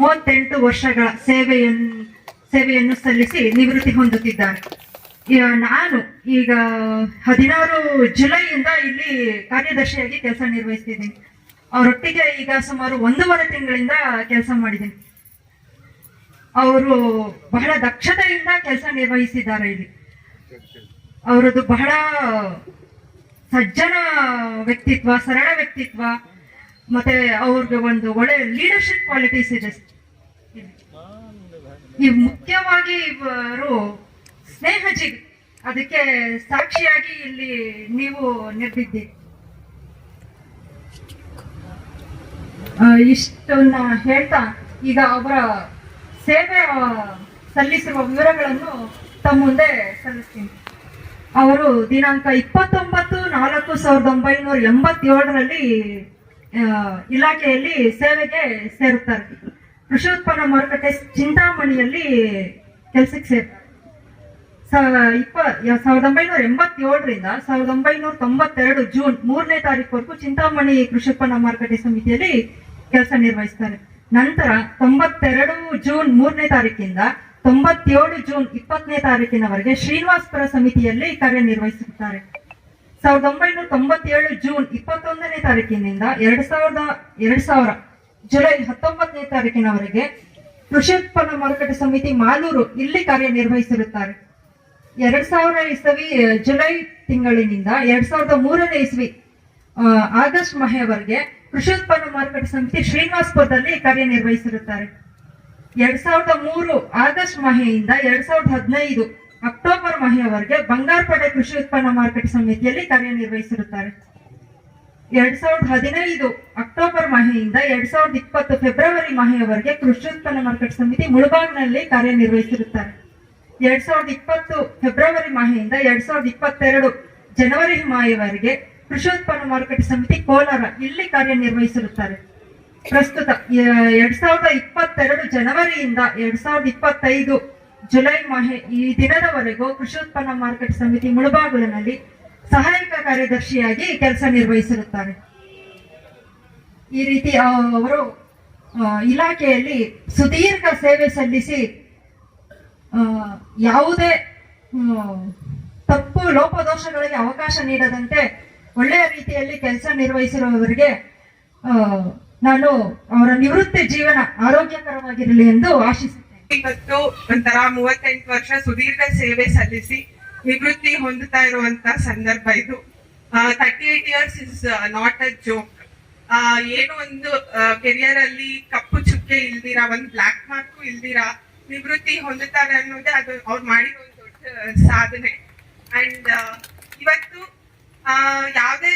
ಮೂವತ್ತೆಂಟು ವರ್ಷಗಳ ಸೇವೆಯನ್ನು ಸೇವೆಯನ್ನು ಸಲ್ಲಿಸಿ ನಿವೃತ್ತಿ ಹೊಂದುತ್ತಿದ್ದಾರೆ. ನಾನು ಈಗ ಹದಿನಾರು ಜುಲೈಯಿಂದ ಇಲ್ಲಿ ಕಾರ್ಯದರ್ಶಿಯಾಗಿ ಕೆಲಸ ನಿರ್ವಹಿಸ್ತಿದ್ದೀನಿ. ಅವರೊಟ್ಟಿಗೆ ಈಗ ಸುಮಾರು ಒಂದೂವರೆ ತಿಂಗಳಿಂದ ಕೆಲಸ ಮಾಡಿದ್ದೀನಿ. ಅವರು ಬಹಳ ದಕ್ಷತೆಯಿಂದ ಕೆಲಸ ನಿರ್ವಹಿಸಿದ್ದಾರೆ ಇಲ್ಲಿ. ಅವರದ್ದು ಬಹಳ ಸಜ್ಜನ ವ್ಯಕ್ತಿತ್ವ, ಸರಳ ವ್ಯಕ್ತಿತ್ವ ಮತ್ತೆ ಅವ್ರಿಗೆ ಒಂದು ಒಳ್ಳೆ ಲೀಡರ್ಶಿಪ್ ಕ್ವಾಲಿಟೀಸ್ ಇದೆ. ಈ ಮುಖ್ಯವಾಗಿ ಇವರು ಸ್ನೇಹಜಿ ಅದಕ್ಕೆ ಸಾಕ್ಷಿಯಾಗಿ ಇಲ್ಲಿ ನೀವು ನಿರ್ಬಿದ್ದೀರಿ ಇಷ್ಟನ್ನ ಹೇಳ್ತಾ ಈಗ ಅವರ ಸೇವೆ ಸಲ್ಲಿಸಿರುವ ವಿವರಗಳನ್ನು ತಮ್ಮ ಮುಂದೆ ಸಲ್ಲಿಸ್ತೀನಿ. ಅವರು ದಿನಾಂಕ ಇಪ್ಪತ್ತೊಂಬತ್ತು ನಾಲ್ಕು ಸಾವಿರದ ಒಂಬೈನೂರ ಎಂಬತ್ತೇಳರಲ್ಲಿ ಇಲಾಖೆಯಲ್ಲಿ ಸೇವೆಗೆ ಸೇರುತ್ತಾರೆ. ಕೃಷಿ ಉತ್ಪನ್ನ ಮಾರುಕಟ್ಟೆ ಚಿಂತಾಮಣಿಯಲ್ಲಿ ಕೆಲಸಕ್ಕೆ ಸೇರ್ತಾರೆ. ಇಪ್ಪ ಸಾವಿರದ ಒಂಬೈನೂರ ಎಂಬತ್ತೇಳರಿಂದ ಸಾವಿರದ ಒಂಬೈನೂರ ತೊಂಬತ್ತೆರಡು ಜೂನ್ ಮೂರನೇ ತಾರೀಕುವರೆಗೂ ಚಿಂತಾಮಣಿ ಕೃಷಿ ಉತ್ಪನ್ನ ಮಾರುಕಟ್ಟೆ ಸಮಿತಿಯಲ್ಲಿ ಕೆಲಸ ನಿರ್ವಹಿಸ್ತಾರೆ. ನಂತರ ತೊಂಬತ್ತೆರಡು ಜೂನ್ ಮೂರನೇ ತಾರೀಕಿಂದ ತೊಂಬತ್ತೇಳು ಜೂನ್ ಇಪ್ಪತ್ತನೇ ತಾರೀಕಿನವರೆಗೆ ಶ್ರೀನಿವಾಸಪುರ ಸಮಿತಿಯಲ್ಲಿ ಕಾರ್ಯನಿರ್ವಹಿಸುತ್ತಾರೆ. ಸಾವಿರದ ಒಂಬೈನೂರ ತೊಂಬತ್ತೇಳು ಜೂನ್ ಇಪ್ಪತ್ತೊಂದನೇ ತಾರೀಕಿನಿಂದ ಎರಡ್ ಸಾವಿರದ, ಎರಡ್ ಸಾವಿರ ಜುಲೈ ಹತ್ತೊಂಬತ್ತನೇ ತಾರೀಕಿನವರೆಗೆ ಕೃಷಿ ಉತ್ಪನ್ನ ಮಾರುಕಟ್ಟೆ ಸಮಿತಿ ಮಾಲೂರು ಇಲ್ಲಿ ಕಾರ್ಯನಿರ್ವಹಿಸಿರುತ್ತಾರೆ. ಎರಡ್ ಸಾವಿರ ಇಸವಿ ಜುಲೈ ತಿಂಗಳಿನಿಂದ ಎರಡ್ ಸಾವಿರದ ಮೂರನೇ ಇಸ್ವಿ ಆಗಸ್ಟ್ ಮಹೆಯವರೆಗೆ ಕೃಷಿ ಉತ್ಪನ್ನ ಮಾರುಕಟ್ಟೆ ಸಮಿತಿ ಶ್ರೀನಿವಾಸ್ಪುರದಲ್ಲಿ ಕಾರ್ಯನಿರ್ವಹಿಸಿರುತ್ತಾರೆ. ಎರಡ್ ಸಾವಿರದ ಮೂರು ಆಗಸ್ಟ್ ಮಹೆಯಿಂದ ಎರಡ್ ಸಾವಿರದ ಹದಿನೈದು ಅಕ್ಟೋಬರ್ ಮಹಿಳೆಯವರೆಗೆ ಬಂಗಾರಪೇಟೆ ಕೃಷಿ ಉತ್ಪನ್ನ ಮಾರುಕಟ್ಟೆ ಸಮಿತಿಯಲ್ಲಿ ಕಾರ್ಯನಿರ್ವಹಿಸಿರುತ್ತಾರೆ. ಎರಡ್ ಸಾವಿರದ ಹದಿನೈದು ಅಕ್ಟೋಬರ್ ಮಹೆಯಿಂದ ಎರಡ್ ಸಾವಿರದ ಇಪ್ಪತ್ತು ಫೆಬ್ರವರಿ ಮಾಹೆಯವರೆಗೆ ಕೃಷಿ ಉತ್ಪನ್ನ ಮಾರುಕಟ್ಟೆ ಸಮಿತಿ ಮುಳಬಾಗ್ನಲ್ಲಿ ಕಾರ್ಯನಿರ್ವಹಿಸಿರುತ್ತಾರೆ. ಎರಡ್ ಸಾವಿರದ ಇಪ್ಪತ್ತು ಫೆಬ್ರವರಿ ಮಾಹೆಯಿಂದ ಎರಡ್ ಸಾವಿರದ ಇಪ್ಪತ್ತೆರಡು ಜನವರಿ ಮಾಹೆಯವರೆಗೆ ಕೃಷಿ ಉತ್ಪನ್ನ ಮಾರುಕಟ್ಟೆ ಸಮಿತಿ ಕೋಲಾರ ಇಲ್ಲಿ ಕಾರ್ಯನಿರ್ವಹಿಸಿರುತ್ತಾರೆ. ಪ್ರಸ್ತುತ ಎರಡ್ ಸಾವಿರದ ಇಪ್ಪತ್ತೆರಡು ಜನವರಿಯಿಂದ ಎರಡ್ ಸಾವಿರದ ಇಪ್ಪತ್ತೈದು ಜುಲೈ ಮಾಹೆ, ಈ ದಿನದವರೆಗೂ ಕೃಷಿ ಉತ್ಪನ್ನ ಮಾರುಕಟ್ಟೆ ಸಮಿತಿ ಮುಳಬಾಗಿಲಿನಲ್ಲಿ ಸಹಾಯಕ ಕಾರ್ಯದರ್ಶಿಯಾಗಿ ಕೆಲಸ ನಿರ್ವಹಿಸಿರುತ್ತಾರೆ. ಈ ರೀತಿ ಅವರು ಇಲಾಖೆಯಲ್ಲಿ ಸುದೀರ್ಘ ಸೇವೆ ಸಲ್ಲಿಸಿ ಯಾವುದೇ ತಪ್ಪು ಲೋಪದೋಷಗಳಿಗೆ ಅವಕಾಶ ನೀಡದಂತೆ ಒಳ್ಳೆಯ ರೀತಿಯಲ್ಲಿ ಕೆಲಸ ನಿರ್ವಹಿಸಿರುವವರಿಗೆ ನಾನು ಅವರ ನಿವೃತ್ತಿ ಜೀವನ ಆರೋಗ್ಯಕರವಾಗಿರಲಿ ಎಂದು ಆಶಿಸುತ್ತೇನೆ ಇವತ್ತು ಒಂಥರ ಮೂವತ್ತೆಂಟು ವರ್ಷ ಸುದೀರ್ಘ ಸೇವೆ ಸಲ್ಲಿಸಿ ನಿವೃತ್ತಿ ಹೊಂದುತ್ತಾ ಇರುವಂತ ಸಂದರ್ಭ ಇದು. Thirty eight years is not a joke ಏನು ಒಂದು ಕೆರಿಯರ್ ಅಲ್ಲಿ ಕಪ್ಪು ಚುಕ್ಕೆ ಇಲ್ದಿರಾ, ಒಂದು ಬ್ಲಾಕ್ ಮಾರ್ಕ್ ಇಲ್ದಿರಾ, ನಿವೃತ್ತಿ ಹೊಂದುತ್ತಾರೆ ಅನ್ನೋದೇ ಅದು ಅವ್ರು ಮಾಡಿರೋ ಒಂದು ದೊಡ್ಡ ಸಾಧನೆ. ಅಂಡ್ ಇವತ್ತು ಯಾವುದೇ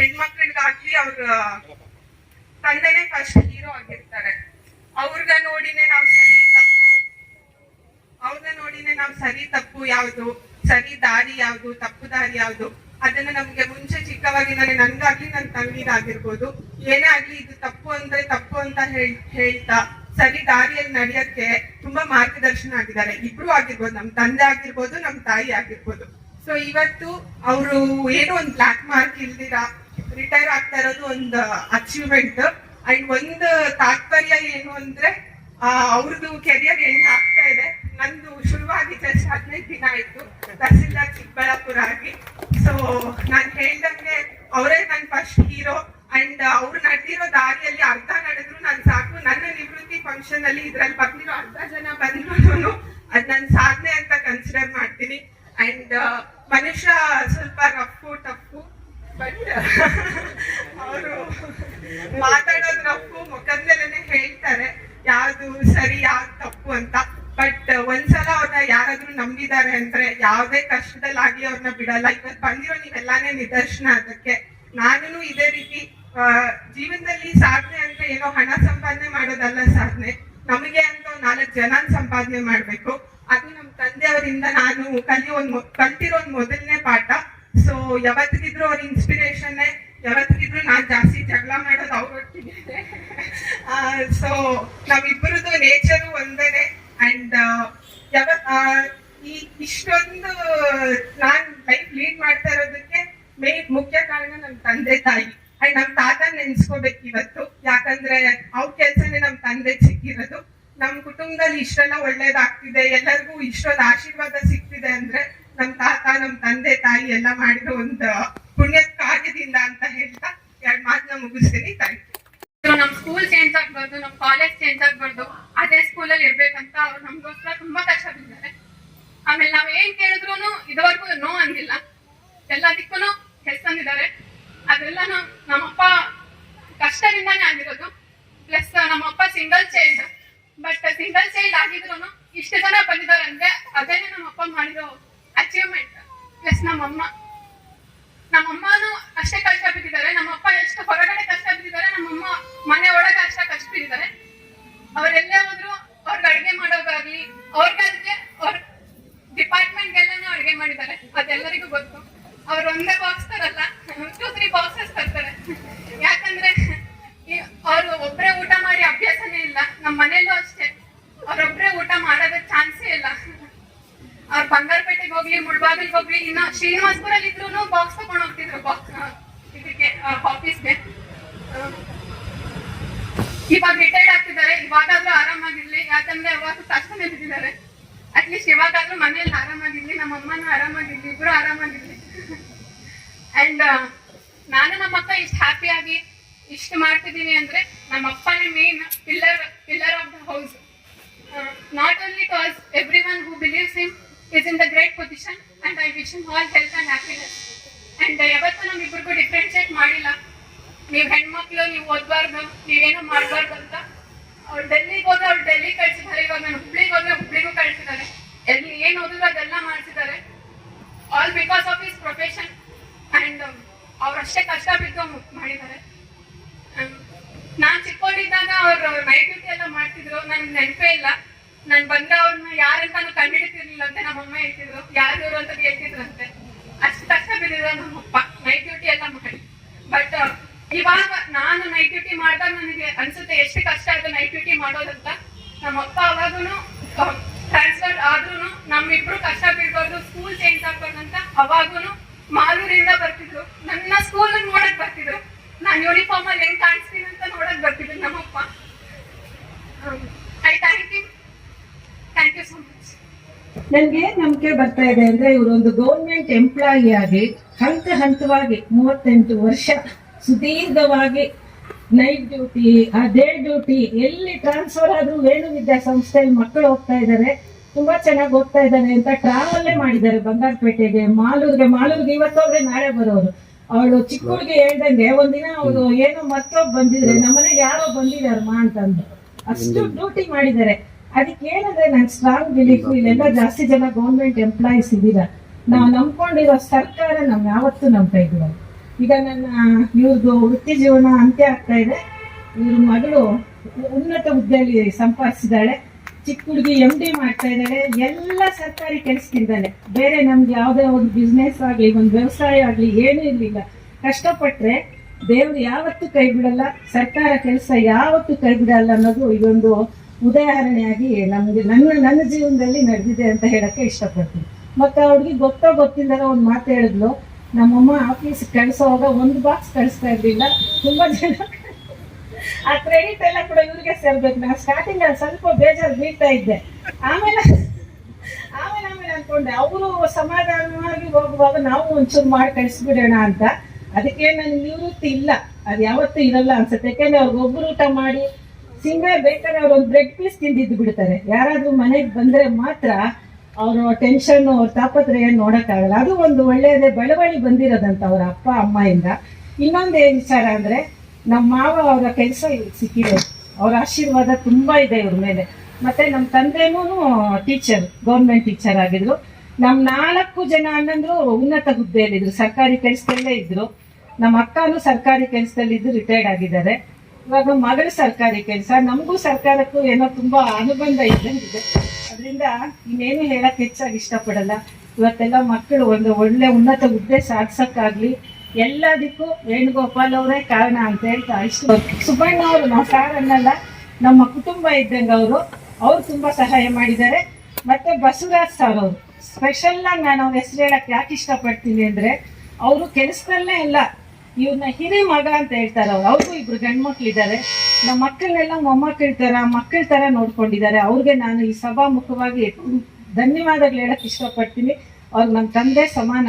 ಹೆಣ್ಮಕ್ಳಿಗಾಗ್ಲಿ ಅವ್ರ ತಂದೆನೇ ಫಸ್ಟ್ ಹೀರೋ ಆಗಿರ್ತಾರೆ. ಅವ್ರನ್ನ ನೋಡಿನೆ ನಾವು ಸರಿ ತಪ್ಪು. ಅವ್ರನ್ನ ನೋಡಿನೆ ನಾವು ಸರಿ ತಪ್ಪು ಯಾವ್ದು? ಸರಿ ದಾರಿ ಯಾವ್ದು? ತಪ್ಪು ದಾರಿ ಯಾವ್ದು? ಅದನ್ನ ನಮ್ಗೆ ಮುಂಚೆ ಚಿಕ್ಕವಾಗಿದ್ದಾರೆ ನನ್ಗಾಗ್ಲಿ ನನ್ ತಂಗಿದಾಗಿರ್ಬೋದು ಏನೇ ಆಗ್ಲಿ ಇದು ತಪ್ಪು ಅಂದ್ರೆ ತಪ್ಪು ಅಂತ ಹೇಳ್, ಹೇಳ್ತಾ, ಸರಿ ದಾರಿಯಲ್ಲಿ ನಡೆಯಕ್ಕೆ ತುಂಬಾ ಮಾರ್ಗದರ್ಶನ ಆಗಿದ್ದಾರೆ. ಇಬ್ರು ಆಗಿರ್ಬೋದು, ನಮ್ ತಂದೆ ಆಗಿರ್ಬೋದು, ನಮ್ ತಾಯಿ ಆಗಿರ್ಬೋದು. ಸೊ ಇವತ್ತು ಅವರು ಏನೋ ಒಂದ್ ಬ್ಲಾಕ್ ಮಾರ್ಕ್ ಇಲ್ದಿರಾ? ರಿಟೈರ್ ಆಗ್ತಾ ಇರೋದು ಒಂದು ಅಚೀವ್ಮೆಂಟ್ ಅಂಡ್ ಒಂದು ತಾತ್ಪರ್ಯ ಏನು ಅಂದ್ರೆ ಅವ್ರದ್ದು ಕೆರಿಯರ್ ಎಂಡ್ ಆಗ್ತಾ ಇದೆ. ನಂದು ಶುರುವಾಗಿ ಜಸ್ಟ್ ಹದಿನೈದು ದಿನ ಆಯ್ತು, ತಹಸೀಲ್ದಾರ್ ಚಿಕ್ಕಬಳ್ಳಾಪುರ ಆಗಿ. ಸೊ ನಾನ್ ಹೇಳ್ದಂಗೆ ಅವರೇ ನನ್ ಫಸ್ಟ್ ಹೀರೋ ಅಂಡ್ ಅವ್ರು ನಡೆದಿರೋ ದಾರಿಯಲ್ಲಿ ಅರ್ಧ ನಡೆದ್ರು, ನಾನು ಸಾಕು. ನನ್ನ ನಿವೃತ್ತಿ ಫಂಕ್ಷನ್ ಅಲ್ಲಿ ಇದ್ರಲ್ಲಿ ಬಂದಿರೋ ಅರ್ಧ ಜನ ಬಂದ್ರು ಅದ್ ನನ್ ಸಾಧನೆ ಅಂತ ಕನ್ಸಿಡರ್ ಮಾಡ್ತೀನಿ. ಅಂಡ್ ಮನುಷ್ಯ ಸ್ವಲ್ಪ ರಫು ಟಫು ಬಟ್ ಅವರು ಮಾತಾಡೋದು ರಫು ಮುಖದ ಮೇಲೆನೆ ಹೇಳ್ತಾರೆ. ಯಾವ್ದು ಸರಿ, ಯಾವ್ದು ತಪ್ಪು ಅಂತ. ಬಟ್ ಒಂದ್ಸಲ ಅವ್ರನ್ನ ಯಾರಾದ್ರೂ ನಂಬಿದ್ದಾರೆ ಅಂದ್ರೆ ಯಾವ್ದೇ ಕಷ್ಟದಲ್ಲಾಗಿ ಅವ್ರನ್ನ ಬಿಡಲ್ಲ. ಇವತ್ತು ಬಂದಿರೋ ನೀವೆಲ್ಲಾನೇ ನಿದರ್ಶನ ಅದಕ್ಕೆ. ನಾನು ಇದೇ ರೀತಿ ಜೀವನದಲ್ಲಿ ಸಾಧನೆ ಅಂದ್ರೆ ಏನೋ ಹಣ ಸಂಪಾದನೆ ಮಾಡೋದಲ್ಲ ಸಾಧನೆ. ನಮಗೆ ಅಂತ ನಾಲ್ಕು ಜನ ಸಂಪಾದನೆ ಮಾಡ್ಬೇಕು. ಅದು ನಮ್ ತಂದೆಯವರಿಂದ ನಾನು ಕಲಿಯೋ ಒಂದ್ ಕಲ್ತಿರೋ ಒಂದ್ ಮೊದಲನೇ ಪಾಠ. ಸೊ ಯಾವತ್ತಿದ್ರು ಅವ್ರ ಇನ್ಸ್ಪಿರೇಷನ್ ಯಾವತ್ತಿಗಿದ್ರು ನಾನ್ ಜಾಸ್ತಿ ಜಗಳ ಮಾಡೋದು ಅವ್ರೊಟ್ಟಿಗೆ ಸೊ ನಾವಿಬ್ಬರದು ನೇಚರ್ ಒಂದೇನೆ. ಅಂಡ್ ಯಾವ ಈ ಇಷ್ಟೊಂದು ನಾನ್ ಲೈಫ್ ಲೀಡ್ ಮಾಡ್ತಾ ಇರೋದಕ್ಕೆ ಮೇನ್ ಮುಖ್ಯ ಕಾರಣ ನಮ್ ತಂದೆ ತಾಯಿ. ಅಂಡ್ ನಮ್ ತಾತ ನೆನ್ಸ್ಕೋಬೇಕು ಇವತ್ತು. ಯಾಕಂದ್ರೆ ಅವ್ರ ಕೆಲ್ಸನೇ ನಮ್ ತಂದೆ ಸಿಕ್ಕಿರೋದು. ನಮ್ ಕುಟುಂಬದಲ್ಲಿ ಇಷ್ಟೆಲ್ಲ ಒಳ್ಳೇದಾಗ್ತಿದೆ, ಎಲ್ಲರಿಗೂ ಇಷ್ಟೊಂದು ಆಶೀರ್ವಾದ ಸಿಕ್ತಿದೆ ಅಂದ್ರೆ ನಮ್ ತಾತ ನಮ್ ತಂದೆ ತಾಯಿ ಎಲ್ಲ ಮಾಡಿದ ಒಂದು ಪುಣ್ಯ ಕಾರ್ಯದಿಂದ ಅಂತ ಹೇಳ್ತಾ ಎರಡ್ ಮಾತನ್ನ ಮುಗಿಸ್ತೀನಿ. ಥ್ಯಾಂಕ್ ಯು ನಮ್ ಸ್ಕೂಲ್ ಚೇಂಜ್ ಆಗ್ಬಾರ್ದು, ನಮ್ ಕಾಲೇಜ್ ಚೇಂಜ್ ಆಗ್ಬಾರ್ದು. ಅದೇ ಸ್ಕೂಲಲ್ಲಿ ಇರ್ಬೇಕಂತ ಅವ್ರು ನಮ್ಗೋಸ್ಕರ ತುಂಬಾ ಕಷ್ಟ ಬಿದ್ದಾರೆ ಆಮೇಲೆ ನಾವ್ ಏನ್ ಕೇಳಿದ್ರು ಇದುವರೆಗೂ ನೋ ಅಂದಿಲ್ಲ. ಎಲ್ಲದಕ್ಕೂ ಹೆಸ್ ತಂದಿದ್ದಾರೆ ಅದೆಲ್ಲ ನಮ್ಮಪ್ಪ ಕಷ್ಟದಿಂದಾನೇ ಆಗಿರೋದು. ಪ್ಲಸ್ ನಮ್ಮಪ್ಪ single child but single child ಆಗಿದ್ರು ಇಷ್ಟು ಜನ ಬಂದಿದ್ದಾರೆ ಅಂದ್ರೆ, ಅದೇನೆ ನಮ್ಮಪ್ಪ ಮಾಡಿರೋ ಅಚೀವ್ಮೆಂಟ್ ಪ್ಲಸ್ ನಮ್ಮಮ್ಮ ನಮ್ಮಮ್ಮನೂ ಅಷ್ಟೇ ಕಷ್ಟ ಬಿದ್ದಿದ್ದಾರೆ ನಮ್ಮಪ್ಪ ಎಷ್ಟು ಹೊರಗಡೆ ಕಷ್ಟ ಬಿದ್ದಿದ್ದಾರೆ ನಮ್ಮಮ್ಮ ಮನೆ ಒಳಗೆ ಅಷ್ಟೇ ಕಷ್ಟ ಬಿದ್ದಿದ್ದಾರೆ ಅವರೆಲ್ಲೇ ಹೋದ್ರು, ಅವ್ರಿಗೆ ಅಡಿಗೆ ಮಾಡೋದಾಗ್ಲಿ, ಅವ್ರಿಗೆ ಅವ್ರ ಡಿಪಾರ್ಟ್ಮೆಂಟ್ಗೆಲ್ಲಾನು ಅಡಿಗೆ ಮಾಡಿದ್ದಾರೆ. ಅದೆಲ್ಲರಿಗೂ ಗೊತ್ತು. ಅವ್ರು ಒಂದೇ ಬಾಕ್ಸ್ ತರಲ್ಲ ಟೂ ತ್ರೀ ಬಾಕ್ಸಸ್ ತರ್ತಾರೆ. ಯಾಕಂದ್ರೆ ಅವರು ಒಬ್ರೇ ಊಟ ಮಾಡಿ ಅಭ್ಯಾಸನೇ ಇಲ್ಲ. ನಮ್ಮ ಮನೆಯಲ್ಲೂ ಅಷ್ಟೇ ಅವ್ರೊಬ್ರೇ ಊಟ ಮಾಡೋದಕ್ಕೆ ಚಾನ್ಸೇ ಇಲ್ಲ ಅವ್ರು ಬಂಗಾರಪೇಟೆಗೆ ಹೋಗ್ಲಿ ಇನ್ನ ಶ್ರೀನಿವಾಸ್ಪುರಲ್ಲಿ ಇದ್ರು ಬಾಕ್ಸ್ ತಗೊಂಡ್ ಹೋಗ್ತಿದ್ರು ಇದಕ್ಕೆ ಆಫೀಸ್ಗೆ ಇವಾಗ ರಿಟೈರ್ಡ್ ಆಗ್ತಿದ್ದಾರೆ. ಇವಾಗಾದ್ರೂ ಆರಾಮಾಗಿರ್ಲಿ. ಯಾಕಂದ್ರೆ ಅವಾಗ ಕಷ್ಟ ನಿಂತಿದ್ದಾರೆ ಅಟ್ಲೀಸ್ಟ್ ಇವಾಗಾದ್ರೂ ಮನೇಲಿ ಆರಾಮಾಗಿರ್ಲಿ. ನಮ್ಮ ಅಮ್ಮನೂ ಆರಾಮಾಗಿರ್ಲಿ. ಇಬ್ರು ಆರಾಮಾಗಿರ್ಲಿ. ಅಂಡ್ ನಾನು ನಮ್ಮ ಅಕ್ಕ ಇಷ್ಟು ಹ್ಯಾಪಿಯಾಗಿ ಇಷ್ಟು ಮಾಡ್ತಿದ್ದೀನಿ ಅಂದ್ರೆ ನಮ್ಮ ಅಪ್ಪನೇ main pillar pillar of the house not only cause every one who believes in is in the great position and I wish all health and happiness and ಯಾವತ್ತೂ ನಮ್ಮಿಬ್ರಿಗೂ ಡಿಫ್ರೆನ್ಶಿಯೇಟ್ ಮಾಡಿಲ್ಲ. ನೀವು ಹೆಣ್ಮಕ್ಳು, ನೀವು ಓದ್ಬಾರ್ದು, ನೀವೇನೋ ಮಾಡಬಾರ್ದು ಅಂತ. ಅವ್ರು ಡೆಲ್ಲಿಗೆ ಹೋದ್ರೆ ಅವ್ರು ಡೆಲ್ಲಿ ಕಳ್ಸಿದ್ದಾರೆ. ಇವಾಗ ನಾನು ಹುಬ್ಳಿಗೆ ಹೋದ್ರೆ ಹುಬ್ಳಿಗೂ ಕಳ್ಸಿದ್ದಾರೆ. ಎಲ್ಲಿ ಏನು ಓದಿದ್ರು ಅದೆಲ್ಲ ಮಾಡಿಸಿದ್ದಾರೆ. All because of his profession and ಅವ್ರಷ್ಟೇ ಕಷ್ಟ ಬಿದ್ದು ಮಾಡಿದ್ದಾರೆ. ನಾನು ಚಿಕ್ಕೊಂಡಿದ್ದಾಗ ಅವ್ರು ನೈಟ್ ಡ್ಯೂಟಿ ಎಲ್ಲ ಮಾಡ್ತಿದ್ರು. ನನ್ಗೆ ನೆನಪೇ ಇಲ್ಲ. ನಾನ್ ಬಂದ ಅವ್ರನ್ನ ಯಾರಂತಾನು ಕಂಡಿಡಿತಿರ್ಲಿಲ್ಲ ಅಂತ ನಮ್ಮಮ್ಮ ಹೇಳ್ತಿದ್ರು. ಯಾರು ಅಂತ ಹೇಳ್ತಿದ್ರಂತೆ. ಅಷ್ಟು ಕಷ್ಟ ಬಿದ್ದಿದ್ರು ನಮ್ಮಪ್ಪ ನೈಟ್ ಡ್ಯೂಟಿ ಎಲ್ಲ ಮಾಡಿ ಬಟ್ ಇವಾಗ ನಾನು ನೈಟ್ ಡ್ಯೂಟಿ ಮಾಡಿದಾಗ ನನಗೆ ಅನ್ಸುತ್ತೆ ಎಷ್ಟು ಕಷ್ಟ ಆಯ್ತು ನೈಟ್ ಡ್ಯೂಟಿ ಮಾಡೋದಂತ. ನಮ್ಮಪ್ಪ ಅವಾಗೂನು ಟ್ರಾನ್ಸ್ಫರ್ ಆದ್ರೂ ನಮ್ಮಿಬ್ರು ಕಷ್ಟ ಬೀಳ್ಬಾರ್ದು ಸ್ಕೂಲ್ ಚೇಂಜ್ ಆಗ್ಬಾರ್ದಂತ ಅಂತ ಅವಾಗೂನು ಮಾಲೂರಿಂದ ಬರ್ತಿದ್ರು. ನನ್ನ ಸ್ಕೂಲ್ ನೋಡಕ್ ಬರ್ತಿದ್ರು. ನಾನು ಯೂನಿಫಾರ್ಮ್ ಅಲ್ಲಿ ಹೆಂಗ್ ಕಾಣಿಸ್ತೀನಿ ಅಂತ ನೋಡಕ್ ಬರ್ತಿದ್ರು ನಮ್ಮಪ್ಪ I thank you thank you so much ನನ್ಗೆ ಏನ್ ನಂಬಿಕೆ ಬರ್ತಾ ಇದೆ ಅಂದ್ರೆ ಇವರು ಒಂದು ಗೌರ್ಮೆಂಟ್ ಎಂಪ್ಲಾಯಿ ಆಗಿ ಹಂತ ಹಂತವಾಗಿ ಮೂವತ್ತೆಂಟು ವರ್ಷ ಸುದೀರ್ಘವಾಗಿ ನೈಟ್ ಡ್ಯೂಟಿ ಡೇ ಡ್ಯೂಟಿ ಎಲ್ಲಿ ಟ್ರಾನ್ಸ್ಫರ್ ಆದ್ರೂ ವೇಣು ವಿದ್ಯಾಸಂಸ್ಥೆಯಲ್ಲಿ ಮಕ್ಕಳು ಹೋಗ್ತಾ ಇದ್ದಾರೆ ತುಂಬಾ ಚೆನ್ನಾಗಿ ಹೋಗ್ತಾ ಇದ್ದಾರೆ ಅಂತ ಟ್ರಾವೆಲ್ಲೇ ಮಾಡಿದ್ದಾರೆ ಬಂಗಾರಪೇಟೆಗೆ ಮಾಲೂರ್ಗೆ ಮಾಲೂರ್ಗೆ ಇವತ್ತೋಗ್ರೆ ನಾಳೆ ಬರೋರು. ಅವಳು ಚಿಕ್ಕ ಹುಡುಗಿ ಹೇಳ್ದಂಗೆ ಒಂದಿನ ಅವಳು ಏನೋ ಮತ್ತೊಬ್ಬ ಬಂದಿದ್ರೆ ನಮ್ಮನೆಗೆ ಯಾರೋ ಬಂದಿದಾರಮ್ಮ ಅಂತಂದು. ಅಷ್ಟು ಡ್ಯೂಟಿ ಮಾಡಿದ್ದಾರೆ. ಅದಕ್ಕೆ ಏನಂದ್ರೆ ನನ್ ಸ್ಟ್ರಾಂಗ್ ಬಿಲೀಫ್ ಇಲ್ಲೆಲ್ಲ ಜಾಸ್ತಿ ಜನ ಗೌರ್ಮೆಂಟ್ ಎಂಪ್ಲಾಯೀಸ್ ಇದ್ದೀರಾ? ನಾವು ನಂಬ್ಕೊಂಡಿರೋ ಸರ್ಕಾರ ನಮ್ ಯಾವತ್ತೂ ನಂಬ್ತಾ ಬಿಡಲ್ಲ ಈಗ ನನ್ನ ಇವ್ರದ್ದು ವೃತ್ತಿ ಜೀವನ ಅಂತ್ಯ ಆಗ್ತಾ ಇದೆ. ಇವ್ರ ಮಗಳು ಉನ್ನತ ಹುದ್ದೆಯಲ್ಲಿ ಸಂಪಾದಿಸಿದಾಳೆ ಚಿಕ್ಕ ಹುಡುಗಿ ಎಂ ಡಿ ಮಾಡ್ತಾ ಇದ್ದಾಳೆ. ಎಲ್ಲ ಸರ್ಕಾರಿ ಕೆಲಸದಿಂದಾನೆ ಬೇರೆ ನಮ್ಗೆ ಯಾವುದೇ ಒಂದು ಬಿಸ್ನೆಸ್ ಆಗಲಿ ಒಂದು ವ್ಯವಸಾಯ ಆಗಲಿ ಏನೂ ಇರಲಿಲ್ಲ. ಕಷ್ಟಪಟ್ಟರೆ ದೇವ್ರು ಯಾವತ್ತೂ ಕೈ ಬಿಡಲ್ಲ ಸರ್ಕಾರ ಕೆಲಸ ಯಾವತ್ತೂ ಕೈ ಬಿಡಲ್ಲ ಅನ್ನೋದು ಇದೊಂದು ಉದಾಹರಣೆಯಾಗಿ ನಮಗೆ ನನ್ನ ನನ್ನ ಜೀವನದಲ್ಲಿ ನಡೆದಿದೆ ಅಂತ ಹೇಳಕ್ಕೆ ಇಷ್ಟಪಡ್ತೀನಿ. ಮತ್ತೆ ಅವ್ರಿಗೆ ಗೊತ್ತೋ ಗೊತ್ತಿಲ್ಲದ ಒಂದು ಮಾತು ಹೇಳಿದ್ಲು, ನಮ್ಮಮ್ಮ ಆಫೀಸ್ ಕಳ್ಸೋವಾಗ ಒಂದು ಬಾಕ್ಸ್ ಕಳಿಸ್ತಾ ಇರ್ಲಿಲ್ಲ, ತುಂಬಾ ಜನ ಆ ಕ್ರೆಡಿಟ್ ಎಲ್ಲ ಕೂಡ ಇವ್ರಿಗೆ ಸೇರ್ಬೇಕು. ನಾನು ಸ್ಟಾರ್ಟಿಂಗ್ ಅಲ್ಲಿ ಸ್ವಲ್ಪ ಬೇಜಾರು ಬೀಳ್ತಾ ಇದ್ದೆ. ಆಮೇಲೆ ಆಮೇಲೆ ಆಮೇಲೆ ಅನ್ಕೊಂಡೆ, ಅವರು ಸಮಾಧಾನವಾಗಿ ಹೋಗುವಾಗ ನಾವು ಒಂಚೂರು ಮಾಡಿ ಕಳಿಸ್ಬಿಡೋಣ ಅಂತ. ಅದಕ್ಕೆ ನನ್ನ ನಿವೃತ್ತಿ ಇಲ್ಲ. ಅದು ಯಾವತ್ತೂ ಇರಲ್ಲ ಅನ್ಸುತ್ತೆ. ಯಾಕೆಂದ್ರೆ ಅವ್ರಿಗೆ ಒಬ್ರು ಊಟ ಮಾಡಿ ಸಿಂಗಲ್ ಬೇಕಾದ್ರೆ ಅವ್ರು ಒಂದು ಬ್ರೆಡ್ ಪೀಸ್ ತಿಂದಿದ್ದು ಬಿಡ್ತಾರೆ. ಯಾರಾದ್ರೂ ಮನೆಗೆ ಬಂದ್ರೆ ಮಾತ್ರ ಅವರು ಟೆನ್ಷನ್ ಅವ್ರ ತಾಪತ್ರಯ ನೋಡೋಕ್ಕಾಗಲ್ಲ. ಅದು ಒಂದು ಒಳ್ಳೆಯದೇ ಬೆಳವಣಿಗೆ ಬಂದಿರೋದಂತ ಅವ್ರ ಅಪ್ಪ ಅಮ್ಮಯಿಂದ ಇನ್ನೊಂದು ಏನು ವಿಚಾರ ಅಂದ್ರೆ ನಮ್ಮ ಮಾವ ಅವರ ಕೆಲಸ ಸಿಕ್ಕಿದೆ ಅವ್ರ ಆಶೀರ್ವಾದ ತುಂಬಾ ಇದೆ ಇವ್ರ ಮೇಲೆ. ಮತ್ತೆ ನಮ್ಮ ತಂದೆನೂ ಟೀಚರ್ ಗೌರ್ಮೆಂಟ್ ಟೀಚರ್ ಆಗಿದ್ರು. ನಮ್ಮ ನಾಲ್ಕು ಜನ ಅಣ್ಣಂದ್ರು ಉನ್ನತ ಹುದ್ದೆಯಲ್ಲಿದ್ರು. ಸರ್ಕಾರಿ ಕೆಲಸದಲ್ಲೇ ಇದ್ರು. ನಮ್ಮ ಅಕ್ಕನೂ ಸರ್ಕಾರಿ ಕೆಲಸದಲ್ಲಿದ್ದು ರಿಟೈರ್ಡ್ ಆಗಿದ್ದಾರೆ. ಇವಾಗ ಮಗಳು ಸರ್ಕಾರಿ ಕೆಲಸ ನಮಗೂ ಸರ್ಕಾರಕ್ಕೂ ಏನೋ ತುಂಬಾ ಅನುಬಂಧ ಇದ್ದಂಗಿದೆ ಅದರಿಂದ ಇನ್ನೇನು ಹೇಳಕ್ ಹೆಚ್ಚಾಗಿ ಇಷ್ಟಪಡಲ್ಲ. ಇವತ್ತೆಲ್ಲ ಮಕ್ಕಳು ಒಂದು ಒಳ್ಳೆ ಉನ್ನತ ಹುದ್ದೆ ಸಾಧಿಸಕ್ಕಾಗ್ಲಿ ಎಲ್ಲದಕ್ಕೂ ವೇಣುಗೋಪಾಲ್ ಅವರೇ ಕಾರಣ ಅಂತ ಹೇಳ್ತಾ ಇಷ್ಟು. ಸುಬ್ಬಣ್ಣ ಅವರು, ನಾವು ಸಾರ್ ಅನ್ನಲ್ಲ, ನಮ್ಮ ಕುಟುಂಬ ಇದ್ದಂಗೆ ಅವರು. ಅವ್ರು ತುಂಬಾ ಸಹಾಯ ಮಾಡಿದ್ದಾರೆ. ಮತ್ತೆ ಬಸವರಾಜ್ ಸರ್ ಅವರು. ಸ್ಪೆಷಲ್ ಆಗಿ ನಾನು ಅವ್ರ ಹೆಸರು ಹೇಳಕ್ ಯಾಕೆ ಇಷ್ಟಪಡ್ತೀನಿ ಅಂದ್ರೆ, ಅವರು ಕೆಲಸದಲ್ಲೇ ಇಲ್ಲ ಇವ್ರನ್ನ ಹಿರಿ ಮಗ ಅಂತ ಹೇಳ್ತಾರೆ ಅವ್ರು. ಅವ್ರಿಗೂ ಇಬ್ರು ಗಂಡ್ಮಕ್ಳಿದ್ದಾರೆ. ನಮ್ಮ ಮಕ್ಕಳನ್ನೆಲ್ಲ ಮೊಮ್ಮಕ್ಕಳ ತರ, ಮಕ್ಕಳ ತರ ನೋಡ್ಕೊಂಡಿದ್ದಾರೆ. ಅವ್ರಿಗೆ ನಾನು ಈ ಸಭಾ ಮುಖವಾಗಿ ಧನ್ಯವಾದಗಳು ಹೇಳಕ್ ಇಷ್ಟಪಡ್ತೀನಿ. ಅವ್ರಿಗೆ ನಮ್ಮ ತಂದೆ ಸಮಾನ.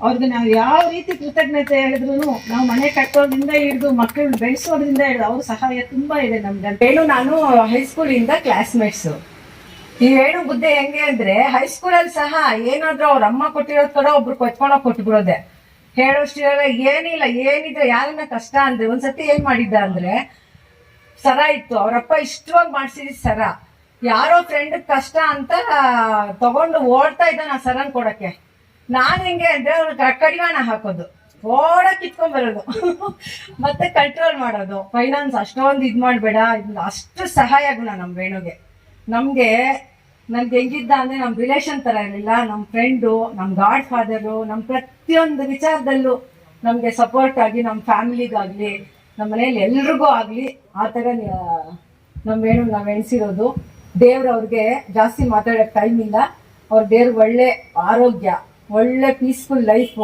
ಅವ್ರಿಗೆ ನಾವು ಯಾವ ರೀತಿ ಕೃತಜ್ಞತೆ ಹೇಳಿದ್ರು ನಾವು ಮನೆ ಕಟ್ಟೋದ್ರಿಂದ ಹಿಡಿದು ಮಕ್ಕಳು ಬೆಳೆಸೋದ್ರಿಂದ ಹಿಡಿದು ಅವ್ರ ಸಹಾಯ ತುಂಬಾ ಇದೆ ನಮ್ಗೆ ಹೇಳು ನಾನು ಹೈಸ್ಕೂಲಿಂದ ಕ್ಲಾಸ್ಮೇಟ್ಸ್ ಈ ಹೇಳು ಬುದ್ಧಿ ಹೆಂಗೆ ಅಂದ್ರೆ ಹೈಸ್ಕೂಲಲ್ಲಿ ಸಹ ಏನಾದ್ರೂ ಅವ್ರ ಅಮ್ಮ ಕೊಟ್ಟಿರೋದ್ ಕೂಡ ಒಬ್ರು ಕೊಚ್ಕೊಂಡೋಗ್ ಕೊಟ್ಬಿಡೋದೆ. ಹೇಳೋಷ್ಟು ಹೇಳ ಏನಿಲ್ಲ, ಏನಿದ್ರೆ ಯಾರನ್ನ ಕಷ್ಟ ಅಂದ್ರೆ, ಒಂದ್ಸತಿ ಏನ್ ಮಾಡಿದ್ದ ಅಂದ್ರೆ, ಸರ ಇತ್ತು. ಅವರಪ್ಪ ಇಷ್ಟವಾಗಿ ಮಾಡಿಸಿದ ಸರ. ಯಾರೋ ಫ್ರೆಂಡ್ ಕಷ್ಟ ಅಂತ ತಗೊಂಡು ಓಡ್ತಾ ಇದ್ದ ನಾ ಸರನ್ ಕೊಡಕ್ಕೆ. ನಾನು ಹೆಂಗೆ ಅಂದ್ರೆ ಅವ್ನ ಕಡಿವಾಣ ಹಾಕೋದು. ಓಡ ಕಿತ್ಕೊಂಡ್ ಬರೋದು. ಮತ್ತೆ ಕಂಟ್ರೋಲ್ ಮಾಡೋದು. ಫೈನಾನ್ಸ್ ಅಷ್ಟೊಂದು ಇದ್ ಮಾಡ್ಬೇಡ. ಅಷ್ಟು ಸಹಾಯ ಗುಣ ನಮ್ ವೇಣುಗೆ. ನಮ್ಗೆ ನನ್ಗೆ ಹೆಂಗಿದ್ದ ಅಂದ್ರೆ ನಮ್ ರಿಲೇಷನ್ ತರ ಇರಲಿಲ್ಲ. ನಮ್ ಫ್ರೆಂಡು ನಮ್ ಗಾಡ್ ಫಾದರು ನಮ್ ಪ್ರತಿಯೊಂದು ವಿಚಾರದಲ್ಲೂ ನಮ್ಗೆ ಸಪೋರ್ಟ್ ಆಗಿ, ನಮ್ ಫ್ಯಾಮಿಲಿಗಾಗ್ಲಿ ನಮ್ಮ ಮನೇಲಿ ಎಲ್ರಿಗೂ ಆಗ್ಲಿ, ಆ ತರ ನಮ್ ಏನು ನಾವ್ ಎಣಿಸಿರೋದು. ದೇವ್ರವ್ರಿಗೆ ಜಾಸ್ತಿ ಮಾತಾಡೋ ಟೈಮ್ ಇಲ್ಲ. ಅವ್ರ ದೇವ್ರ ಒಳ್ಳೆ ಆರೋಗ್ಯ, ಒಳ್ಳೆ ಪೀಸ್ಫುಲ್ ಲೈಫ್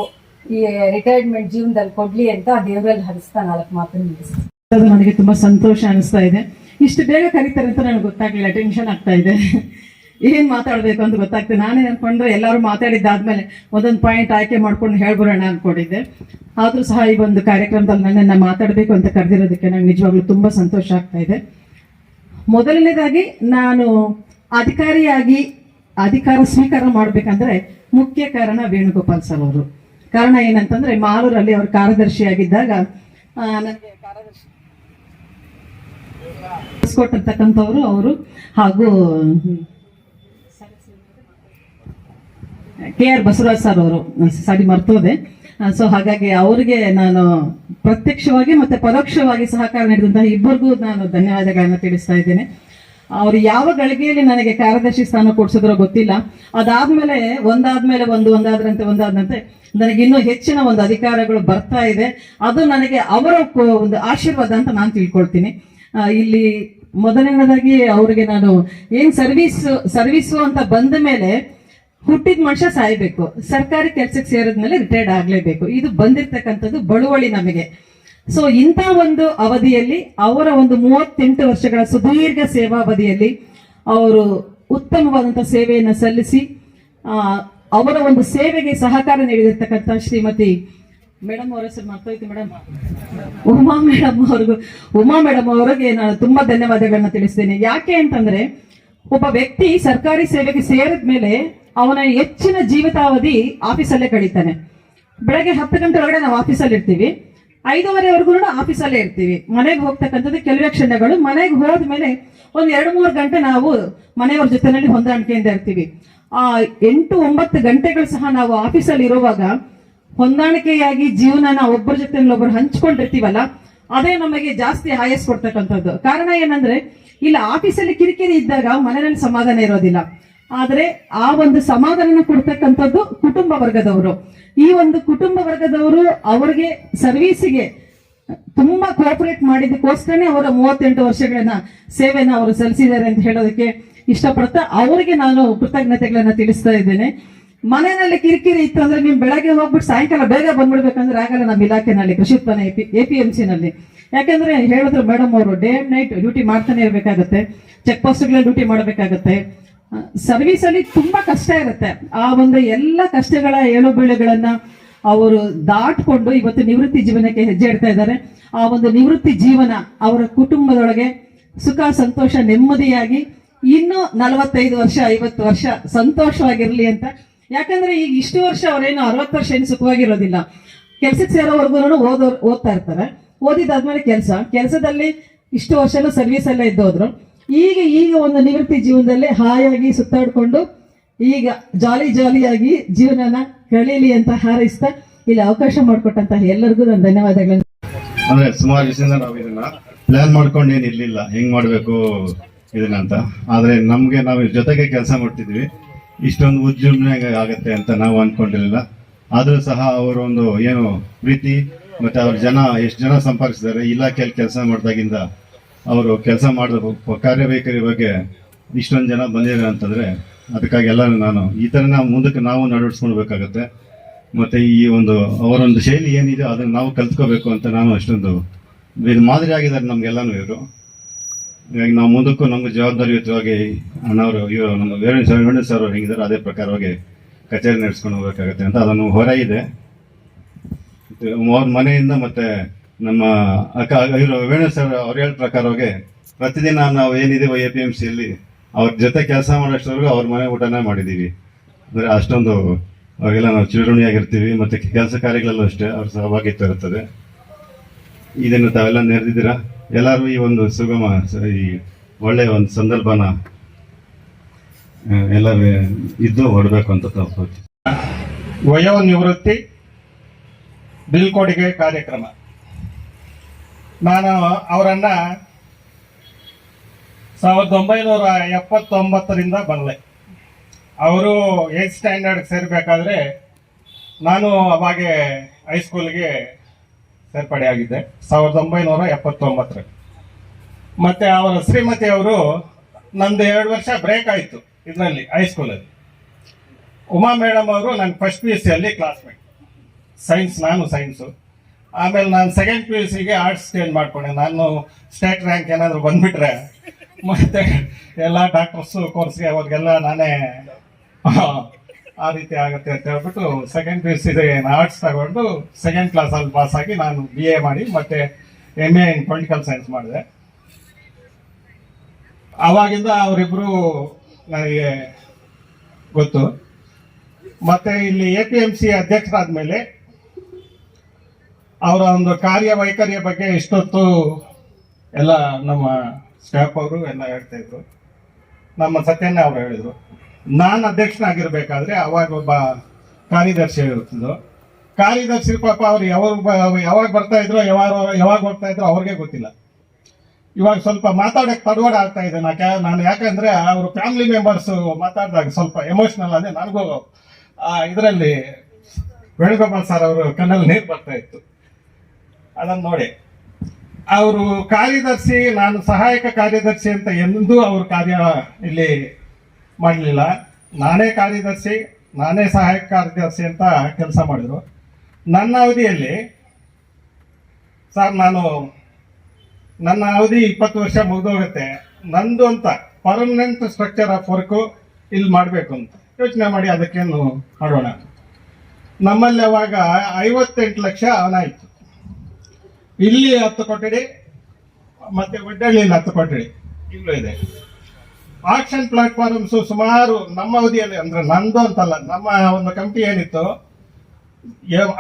ಈ ರಿಟೈರ್ಮೆಂಟ್ ಜೀವನದಲ್ಲಿ ಕೊಡ್ಲಿ ಅಂತ ದೇವರಲ್ಲಿ ಹರಿಸ್ತಾ ನಾಲ್ಕು ಮಾತನ್ನು ನಿಲ್ಲಿಸ್ತೀನಿ ನನಗೆ ತುಂಬಾ ಸಂತೋಷ ಅನಿಸ್ತಾ ಇದೆ. ಇಷ್ಟು ಬೇಗ ಕರೀತಾರೆ ಅಂತ ನನಗೆ ಗೊತ್ತಾಗ್ಲಿಲ್ಲ ಟೆನ್ಷನ್ ಆಗ್ತಾ ಇದೆ. ಏನ್ ಮಾತಾಡ್ಬೇಕು ಅಂತ ಗೊತ್ತಾಗ್ತದೆ. ನಾನೇ ಅನ್ಕೊಂಡ್ರೆ ಎಲ್ಲರೂ ಮಾತಾಡಿದ್ದಾದ್ಮೇಲೆ ಒಂದೊಂದು ಪಾಯಿಂಟ್ ಆಯ್ಕೆ ಮಾಡ್ಕೊಂಡು ಹೇಳ್ಬಿಡೋಣ ಅನ್ಕೊಂಡಿದ್ದೆ. ಆದ್ರೂ ಸಹ ಈ ಒಂದು ಕಾರ್ಯಕ್ರಮದಲ್ಲಿ ನನ್ನನ್ನ ಮಾತಾಡಬೇಕು ಅಂತ ಕರೆದಿರೋದಕ್ಕೆ ನಂಗೆ ನಿಜವಾಗ್ಲೂ ತುಂಬಾ ಸಂತೋಷ ಆಗ್ತಾ ಇದೆ. ಮೊದಲನೇದಾಗಿ ನಾನು ಅಧಿಕಾರಿಯಾಗಿ ಅಧಿಕಾರ ಸ್ವೀಕಾರ ಮಾಡ್ಬೇಕಂದ್ರೆ ಮುಖ್ಯ ಕಾರಣ ವೇಣುಗೋಪಾಲ್ ಸರ್ ಅವರು. ಕಾರಣ ಏನಂತಂದ್ರೆ ಮಾಲೂರಲ್ಲಿ ಅವರು ಕಾರ್ಯದರ್ಶಿಯಾಗಿದ್ದಾಗ ನನಗೆ ಕಾರ್ಯದರ್ಶಿ ಕೊಟ್ಟಿರ್ತಕ್ಕಂಥವ್ರು ಅವರು ಹಾಗೂ ಕೆ ಆರ್ ಬಸವರಾಜ್ ಸರ್ ಅವರು ಸಾರಿ ಮರ್ತೋದೆ. ಸೊ ಹಾಗಾಗಿ ಅವರಿಗೆ ನಾನು ಪ್ರತ್ಯಕ್ಷವಾಗಿ ಮತ್ತೆ ಪರೋಕ್ಷವಾಗಿ ಸಹಕಾರ ನೀಡಿದಂತಹ ಇಬ್ಬರಿಗೂ ನಾನು ಧನ್ಯವಾದಗಳನ್ನ ತಿಳಿಸ್ತಾ ಇದ್ದೇನೆ. ಅವ್ರು ಯಾವ ಗಳಿಗೆಯಲ್ಲಿ ನನಗೆ ಕಾರ್ಯದರ್ಶಿ ಸ್ಥಾನ ಕೊಡಿಸಿದ್ರೋ ಗೊತ್ತಿಲ್ಲ. ಅದಾದ್ಮೇಲೆ ಒಂದಾದ್ಮೇಲೆ ಒಂದು, ಒಂದಾದ್ರಂತೆ ಒಂದಾದ್ರಂತೆ ನನಗೆ ಇನ್ನೂ ಹೆಚ್ಚಿನ ಒಂದು ಅಧಿಕಾರಗಳು ಬರ್ತಾ ಇದೆ. ಅದು ನನಗೆ ಅವರ ಒಂದು ಆಶೀರ್ವಾದ ಅಂತ ನಾನು ತಿಳ್ಕೊಳ್ತೀನಿ. ಇಲ್ಲಿ ಮೊದಲನೇದಾಗಿ ಅವರಿಗೆ ನಾನು ಏನ್ ಸರ್ವಿಸ್ ಸರ್ವಿಸು ಅಂತ ಬಂದ ಮೇಲೆ ಹುಟ್ಟಿದ ಮನುಷ್ಯ ಸಾಯ್ಬೇಕು. ಸರ್ಕಾರಿ ಕೆಲಸಕ್ಕೆ ಸೇರಿದ್ಮೇಲೆ ರಿಟೈರ್ಡ್ ಆಗ್ಲೇಬೇಕು. ಇದು ಬಂದಿರ್ತಕ್ಕಂಥದ್ದು ಬಳುವಳಿ ನಮಗೆ. ಸೊ ಇಂಥ ಒಂದು ಅವಧಿಯಲ್ಲಿ, ಅವರ ಒಂದು ಮೂವತ್ತೆಂಟು ವರ್ಷಗಳ ಸುದೀರ್ಘ ಸೇವಾವಧಿಯಲ್ಲಿ ಅವರು ಉತ್ತಮವಾದಂಥ ಸೇವೆಯನ್ನು ಸಲ್ಲಿಸಿ ಅವರ ಒಂದು ಸೇವೆಗೆ ಸಹಕಾರ ನೀಡಿರ್ತಕ್ಕಂಥ ಶ್ರೀಮತಿ ಮೇಡಮ್ ಅವರ ಹೆಸರು ಮರ್ತೋಯ್ತು ಮೇಡಮ್ ಉಮಾ ಮೇಡಮ್ ಅವ್ರಿಗೂ, ಉಮಾ ಮೇಡಮ್ ಅವರಿಗೆ ನಾನು ತುಂಬಾ ಧನ್ಯವಾದಗಳನ್ನ ತಿಳಿಸ್ತೇನೆ. ಯಾಕೆ ಅಂತಂದ್ರೆ ಒಬ್ಬ ವ್ಯಕ್ತಿ ಸರ್ಕಾರಿ ಸೇವೆಗೆ ಸೇರಿದ ಮೇಲೆ ಅವನ ಹೆಚ್ಚಿನ ಜೀವಿತಾವಧಿ ಆಫೀಸಲ್ಲೇ ಕಳೀತಾನೆ. ಬೆಳಗ್ಗೆ ಹತ್ತು ಗಂಟೆ ಒಳಗಡೆ ನಾವು ಆಫೀಸಲ್ಲಿ ಇರ್ತೀವಿ. ಐದೂವರೆವರೆಗೂ ಆಫೀಸಲ್ಲೇ ಇರ್ತೀವಿ. ಮನೆಗೆ ಹೋಗ್ತಕ್ಕಂಥದ್ದು ಕೆಲವೇ ಕ್ಷಣಗಳು. ಮನೆಗೆ ಹೋದ ಮೇಲೆ ಒಂದು ಎರಡು ಮೂರು ಗಂಟೆ ನಾವು ಮನೆಯವ್ರ ಜೊತೆನಲ್ಲಿ ಹೊಂದಾಣಿಕೆಯಿಂದ ಇರ್ತೀವಿ. ಆ ಎಂಟು ಒಂಬತ್ತು ಗಂಟೆಗಳು ಸಹ ನಾವು ಆಫೀಸಲ್ಲಿ ಇರುವಾಗ ಹೊಂದಾಣಿಕೆಯಾಗಿ ಜೀವನನ ಒಬ್ಬರ ಜೊತೆ ಒಬ್ಬರು ಹಂಚ್ಕೊಂಡಿರ್ತೀವಲ್ಲ, ಅದೇ ನಮಗೆ ಜಾಸ್ತಿ ಆಯಸ್ ಕೊಡ್ತಕ್ಕಂಥದ್ದು. ಕಾರಣ ಏನಂದ್ರೆ ಇಲ್ಲ, ಆಫೀಸಲ್ಲಿ ಕಿರಿಕಿರಿ ಇದ್ದಾಗ ಮನೆಯಲ್ಲಿ ಸಮಾಧಾನ ಇರೋದಿಲ್ಲ. ಆದ್ರೆ ಆ ಒಂದು ಸಮಾಧಾನ ಕೊಡ್ತಕ್ಕಂಥದ್ದು ಕುಟುಂಬ ವರ್ಗದವರು. ಈ ಒಂದು ಕುಟುಂಬ ವರ್ಗದವರು ಅವ್ರಿಗೆ ಸರ್ವೀಸಿಗೆ ತುಂಬಾ ಕೋಪರೇಟ್ ಮಾಡಿದಕ್ಕೋಸ್ಕರನೇ ಅವರ ಮೂವತ್ತೆಂಟು ವರ್ಷಗಳನ್ನ ಸೇವೆನ ಅವರು ಸಲ್ಲಿಸಿದ್ದಾರೆ ಅಂತ ಹೇಳೋದಕ್ಕೆ ಇಷ್ಟಪಡ್ತಾ ಅವರಿಗೆ ನಾನು ಕೃತಜ್ಞತೆಗಳನ್ನ ತಿಳಿಸ್ತಾ ಇದ್ದೇನೆ. ಮನೆಯಲ್ಲಿ ಕಿರಿಕಿರಿ ಇತ್ತು ಅಂದ್ರೆ ನೀವು ಬೆಳಗ್ಗೆ ಹೋಗ್ಬಿಟ್ಟು ಸಾಯಂಕಾಲ ಬೇಗ ಬಂದ್ಬಿಡ್ಬೇಕಂದ್ರೆ ಆಗಲ್ಲ, ನಮ್ಮ ಇಲಾಖೆನಲ್ಲಿ, ಕೃಷಿ ಉತ್ಪನ್ನ ಎ ಪಿ ಎಂ ಸಿ ನಲ್ಲಿ. ಯಾಕಂದ್ರೆ ಹೇಳಿದ್ರು ಮೇಡಮ್ ಅವರು ಡೇ ಅಂಡ್ ನೈಟ್ ಡ್ಯೂಟಿ ಮಾಡ್ತಾನೆ ಇರಬೇಕಾಗತ್ತೆ ಚೆಕ್ ಪೋಸ್ಟ್ಗಳಲ್ಲಿ ಡ್ಯೂಟಿ ಮಾಡಬೇಕಾಗತ್ತೆ. ಸರ್ವಿಸ್ ಅಲ್ಲಿ ತುಂಬಾ ಕಷ್ಟ ಇರುತ್ತೆ. ಆ ಒಂದು ಎಲ್ಲ ಕಷ್ಟಗಳ ಏಳು ಬೀಳುಗಳನ್ನ ಅವರು ದಾಟ್ಕೊಂಡು ಇವತ್ತು ನಿವೃತ್ತಿ ಜೀವನಕ್ಕೆ ಹೆಜ್ಜೆ ಇಡ್ತಾ ಇದ್ದಾರೆ. ಆ ಒಂದು ನಿವೃತ್ತಿ ಜೀವನ ಅವರ ಕುಟುಂಬದೊಳಗೆ ಸುಖ, ಸಂತೋಷ, ನೆಮ್ಮದಿಯಾಗಿ ಇನ್ನು ನಲವತ್ತೈದು ವರ್ಷ, ಐವತ್ತು ವರ್ಷ ಸಂತೋಷವಾಗಿರ್ಲಿ ಅಂತ. ಯಾಕಂದ್ರೆ ಈಗ ಇಷ್ಟು ವರ್ಷ ಅವರೇನು ಅರವತ್ತು ವರ್ಷ ಏನು ಸುಖವಾಗಿರೋದಿಲ್ಲ. ಕೆಲ್ಸಕ್ಕೆ ಸೇರೋವರೆಗೂ ಓದೋ ಓದ್ತಾ ಇರ್ತಾರೆ. ಓದಿದಾದ್ಮೇಲೆ ಕೆಲಸ. ಕೆಲಸದಲ್ಲಿ ಇಷ್ಟು ವರ್ಷನೂ ಸರ್ವಿಸ್ ಎಲ್ಲ ಇದ್ದೋದ್ರು. ಈಗ ಈಗ ಒಂದು ನಿವೃತ್ತಿ ಜೀವನದಲ್ಲಿ ಹಾಯಾಗಿ ಸುತ್ತಾಡ್ಕೊಂಡು ಈಗ ಜಾಲಿ ಜಾಲಿಯಾಗಿ ಜೀವನನ ಕಳೀಲಿ ಅಂತ ಹಾರೈಸ್ತಾ ಇಲ್ಲಿ ಅವಕಾಶ ಮಾಡಿಕೊಟ್ಟಂತ ಎಲ್ಲರಿಗೂ ನಾನು ಧನ್ಯವಾದಗಳನ್ನು ಅಂದ್ರೆ ಸುಮಾರು ದಿವಸದಿಂದ ನಾವು ಇದನ್ನ ಪ್ಲಾನ್ ಮಾಡ್ಕೊಂಡು ಏನ್ ಇರ್ಲಿಲ್ಲ. ಹೆಂಗ್ ಮಾಡ್ಬೇಕು ಇದನ್ನ ಅಂತ. ಆದ್ರೆ ನಮ್ಗೆ ನಾವು ಜೊತೆಗೆ ಕೆಲಸ ಮಾಡ್ತಿದ್ವಿ. ಇಷ್ಟೊಂದು ಉದ್ಯಮ ಆಗತ್ತೆ ಅಂತ ನಾವು ಅನ್ಕೊಂಡಿರ್ಲಿಲ್ಲ. ಆದ್ರೂ ಸಹ ಅವರೊಂದು ಏನು ಪ್ರೀತಿ ಮತ್ತೆ ಅವ್ರ ಜನ, ಎಷ್ಟು ಜನ ಸಂಪರ್ಕಿಸಿದ್ದಾರೆ ಇಲಾಖೆಯಲ್ಲಿ ಕೆಲಸ ಮಾಡಿದಾಗಿಂದ ಅವರು ಕೆಲಸ ಮಾಡಿದ ಕಾರ್ಯವೈಖರಿ ಬಗ್ಗೆ ಇಷ್ಟೊಂದು ಜನ ಬಂದಿದ್ದಾರೆ ಅಂತಂದ್ರೆ ಅದಕ್ಕಾಗಿ ಎಲ್ಲರೂ ನಾನು ಈ ಥರ ನಾವು ಮುಂದಕ್ಕೆ ನಾವು ನಡ್ಸ್ಕೊಳ್ಬೇಕಾಗತ್ತೆ ಮತ್ತೆ ಈ ಒಂದು ಅವರೊಂದು ಶೈಲಿ ಏನಿದೆ ಅದನ್ನು ನಾವು ಕಲ್ತ್ಕೋಬೇಕು ಅಂತ ನಾನು ಅಷ್ಟೊಂದು ಇದು ಮಾದರಿ ಆಗಿದ್ದಾರೆ ನಮ್ಗೆಲ್ಲಾನು ಇವರು. ಹೀಗಾಗಿ ನಾವು ಮುಂದಕ್ಕೂ ನಮ್ಗೆ ಜವಾಬ್ದಾರಿಯುತವಾಗಿ ಅಣ್ಣವರು, ಇವರು, ನಮ್ಮ ವೇಣು ಸರ್ ವೇಣು ಸರ್ ಅವ್ರು ಹೆಂಗಿದ್ದಾರೆ, ಅದೇ ಪ್ರಕಾರವಾಗಿ ಕಚೇರಿ ನಡೆಸ್ಕೊಂಡು ಹೋಗ್ಬೇಕಾಗತ್ತೆ ಅಂತ ಅದನ್ನು ಹೊರ ಇದೆ. ಅವ್ರ ಮನೆಯಿಂದ ಮತ್ತೆ ನಮ್ಮ ಅಕ್ಕ ಇವರು ವೇಣು ಸರ್ ಅವ್ರು ಪ್ರಕಾರ ಹೋಗಿ ಪ್ರತಿದಿನ ನಾವು ಏನಿದೆ ಎ ಪಿ ಎಂ ಸಿಯಲ್ಲಿ ಅವ್ರ ಜೊತೆ ಕೆಲಸ ಮಾಡೋಷ್ಟವರೆಗೂ ಅವ್ರ ಮನೆ ಊಟನೇ ಮಾಡಿದ್ದೀವಿ ಅಂದರೆ ಅಷ್ಟೊಂದು ಅವಾಗೆಲ್ಲ ನಾವು ಚಿರಋಣಿಯಾಗಿರ್ತೀವಿ ಮತ್ತೆ ಕೆಲಸ ಕಾರ್ಯಗಳಲ್ಲೂ ಅಷ್ಟೇ ಅವ್ರ ಸಹಭಾಗಿತ್ವ ಇರುತ್ತದೆ. ಇದನ್ನು ತಾವೆಲ್ಲ ನೆರೆದಿದ್ದೀರಾ? ಎಲ್ಲರೂ ಈ ಒಂದು ಸುಗಮ ಈ ಒಳ್ಳೆಯ ಒಂದು ಸಂದರ್ಭನ ಎಲ್ಲ ಇದ್ದು ಹೊರಬೇಕು ಅಂತ ತಾವು ವಯೋ ನಿವೃತ್ತಿ ಬೀಳ್ಕೊಡುಗೆ ಕಾರ್ಯಕ್ರಮ. ನಾನು ಅವರನ್ನ ಸಾವಿರದ ಒಂಬೈನೂರ ಎಪ್ಪತ್ತೊಂಬತ್ತರಿಂದ ಬರಲೆ ಅವರು ಏತ್ ಸ್ಟ್ಯಾಂಡರ್ಡ್ ಸೇರಬೇಕಾದ್ರೆ ನಾನು ಅವಾಗೆ ಹೈಸ್ಕೂಲ್ಗೆ ಸೇರ್ಪಡೆ ಆಗಿದ್ದೆ, ಸಾವಿರದ ಒಂಬೈನೂರ ಎಪ್ಪತ್ತೊಂಬತ್ತರ ಮತ್ತೆ ಅವರ ಶ್ರೀಮತಿ ಅವರು ನಂದು ಎರಡು ವರ್ಷ ಬ್ರೇಕ್ ಆಯಿತು ಇದರಲ್ಲಿ ಹೈಸ್ಕೂಲಲ್ಲಿ ಉಮಾ ಮೇಡಮ್ ಅವರು ನನ್ನ ಫಸ್ಟ್ ಪಿ ಯು ಸಿಯಲ್ಲಿ ಕ್ಲಾಸ್ಮೇಟ್ ಸೈನ್ಸ್ ನಾನು ಸೈನ್ಸು ಆಮೇಲೆ ನಾನು ಸೆಕೆಂಡ್ ಪಿ ಯು ಸಿಗೆ ಆರ್ಟ್ಸ್ ಚೇಂಜ್ ಮಾಡ್ಕೊಂಡೆ? ನಾನು ಸ್ಟೇಟ್ ರ್ಯಾಂಕ್ ಏನಾದರೂ ಬಂದುಬಿಟ್ರೆ, ಮತ್ತೆ ಎಲ್ಲ ಡಾಕ್ಟರ್ಸು ಕೋರ್ಸ್ಗೆ ಅವ್ರಿಗೆಲ್ಲ ನಾನೇ, ಆ ರೀತಿ ಆಗುತ್ತೆ ಅಂತ ಹೇಳ್ಬಿಟ್ಟು ಸೆಕೆಂಡ್ ಪಿ ಯು ಸಿಗೆ ಆರ್ಟ್ಸ್ ತಗೊಂಡು ಸೆಕೆಂಡ್ ಕ್ಲಾಸಲ್ಲಿ ಪಾಸ್ ಆಗಿ ನಾನು ಬಿ ಎ ಮಾಡಿ, ಮತ್ತೆ M A in political science ಮಾಡಿದೆ. ಆವಾಗಿಂದ ಅವರಿಬ್ಬರು ನನಗೆ ಗೊತ್ತು. ಮತ್ತೆ ಇಲ್ಲಿ ಎ ಪಿ ಎಂ ಸಿ ಅಧ್ಯಕ್ಷರಾದ್ಮೇಲೆ ಅವರ ಒಂದು ಕಾರ್ಯವೈಖರಿಯ ಬಗ್ಗೆ ಇಷ್ಟೊತ್ತು ಎಲ್ಲ ನಮ್ಮ ಸ್ಟಾಫ್ ಅವರು ಎಲ್ಲ ಹೇಳ್ತಾ ಇದ್ರು. ನಮ್ಮ ಸತ್ಯಣ್ಣ ಅವರು ಹೇಳಿದ್ರು. ನಾನು ಅಧ್ಯಕ್ಷನಾಗಿರ್ಬೇಕಾದ್ರೆ ಅವಾಗ ಒಬ್ಬ ಕಾರ್ಯದರ್ಶಿ ಇರ್ತಿದ್ರು ಕಾರ್ಯದರ್ಶಿ ಪಾಪ ಅವ್ರು ಯಾವಾಗ ಯಾವಾಗ ಬರ್ತಾ ಇದ್ರು, ಯಾವಾಗ ಯಾವಾಗ ಹೋಗ್ತಾ ಇದ್ರು ಅವ್ರಿಗೆ ಗೊತ್ತಿಲ್ಲ. ಇವಾಗ ಸ್ವಲ್ಪ ಮಾತಾಡಕ್ ತಡವಾಡ ಆಗ್ತಾ ಇದೆ. ನಾ ನಾನು ಯಾಕಂದ್ರೆ ಅವರು ಫ್ಯಾಮಿಲಿ ಮೆಂಬರ್ಸ್ ಮಾತಾಡಿದಾಗ ಸ್ವಲ್ಪ ಎಮೋಷನಲ್ ಅದೇ ನನಗೂ ಇದರಲ್ಲಿ ವೇಣುಗೋಪಾಲ್ ಸರ್ ಅವರು ಕಣ್ಣಲ್ಲಿ ನೀರು ಬರ್ತಾ ಇತ್ತು. ಅದನ್ನ ನೋಡಿ. ಅವರು ಕಾರ್ಯದರ್ಶಿ, ನಾನು ಸಹಾಯಕ ಕಾರ್ಯದರ್ಶಿ ಅಂತ ಎಂದೂ ಅವರು ಕಾರ್ಯ ಇಲ್ಲಿ ಮಾಡಲಿಲ್ಲ. ನಾನೇ ಕಾರ್ಯದರ್ಶಿ, ನಾನೇ ಸಹಾಯಕ ಕಾರ್ಯದರ್ಶಿ ಅಂತ ಕೆಲಸ ಮಾಡಿದ್ರು. ನನ್ನ ಅವಧಿಯಲ್ಲಿ, ಸರ್ ನಾನು ನನ್ನ ಅವಧಿ ಇಪ್ಪತ್ತು ವರ್ಷ ಮುಗಿದೋಗುತ್ತೆ. ನಂದು ಅಂತ ಪರ್ಮನೆಂಟ್ ಸ್ಟ್ರಕ್ಚರ್ ಆಫ್ ವರ್ಕು ಇಲ್ಲಿ ಮಾಡಬೇಕು ಅಂತ ಯೋಚನೆ ಮಾಡಿ ಅದಕ್ಕೇನು ಮಾಡೋಣ. ನಮ್ಮಲ್ಲಿ ಅವಾಗ ಐವತ್ತೆಂಟು ಲಕ್ಷ ಅವನಾಯಿತು ಇಲ್ಲಿ ಹತ್ತು ಕೊಠಡಿ ಮತ್ತೆ ಒಡ್ಡಳ್ಳಿಯಲ್ಲಿ ಹತ್ತು ಕೊಠಡಿ ಇಲ್ಲೂ ಇದೆ. ಆಕ್ಷನ್ ಪ್ಲಾಟ್ಫಾರ್ಮ್ಸ್ ಸುಮಾರು ನಮ್ಮ ಅವಧಿಯಲ್ಲಿ, ಅಂದ್ರೆ ನಂದು ಅಂತಲ್ಲ, ನಮ್ಮ ಒಂದು ಕಂಪ್ನಿ ಏನಿತ್ತು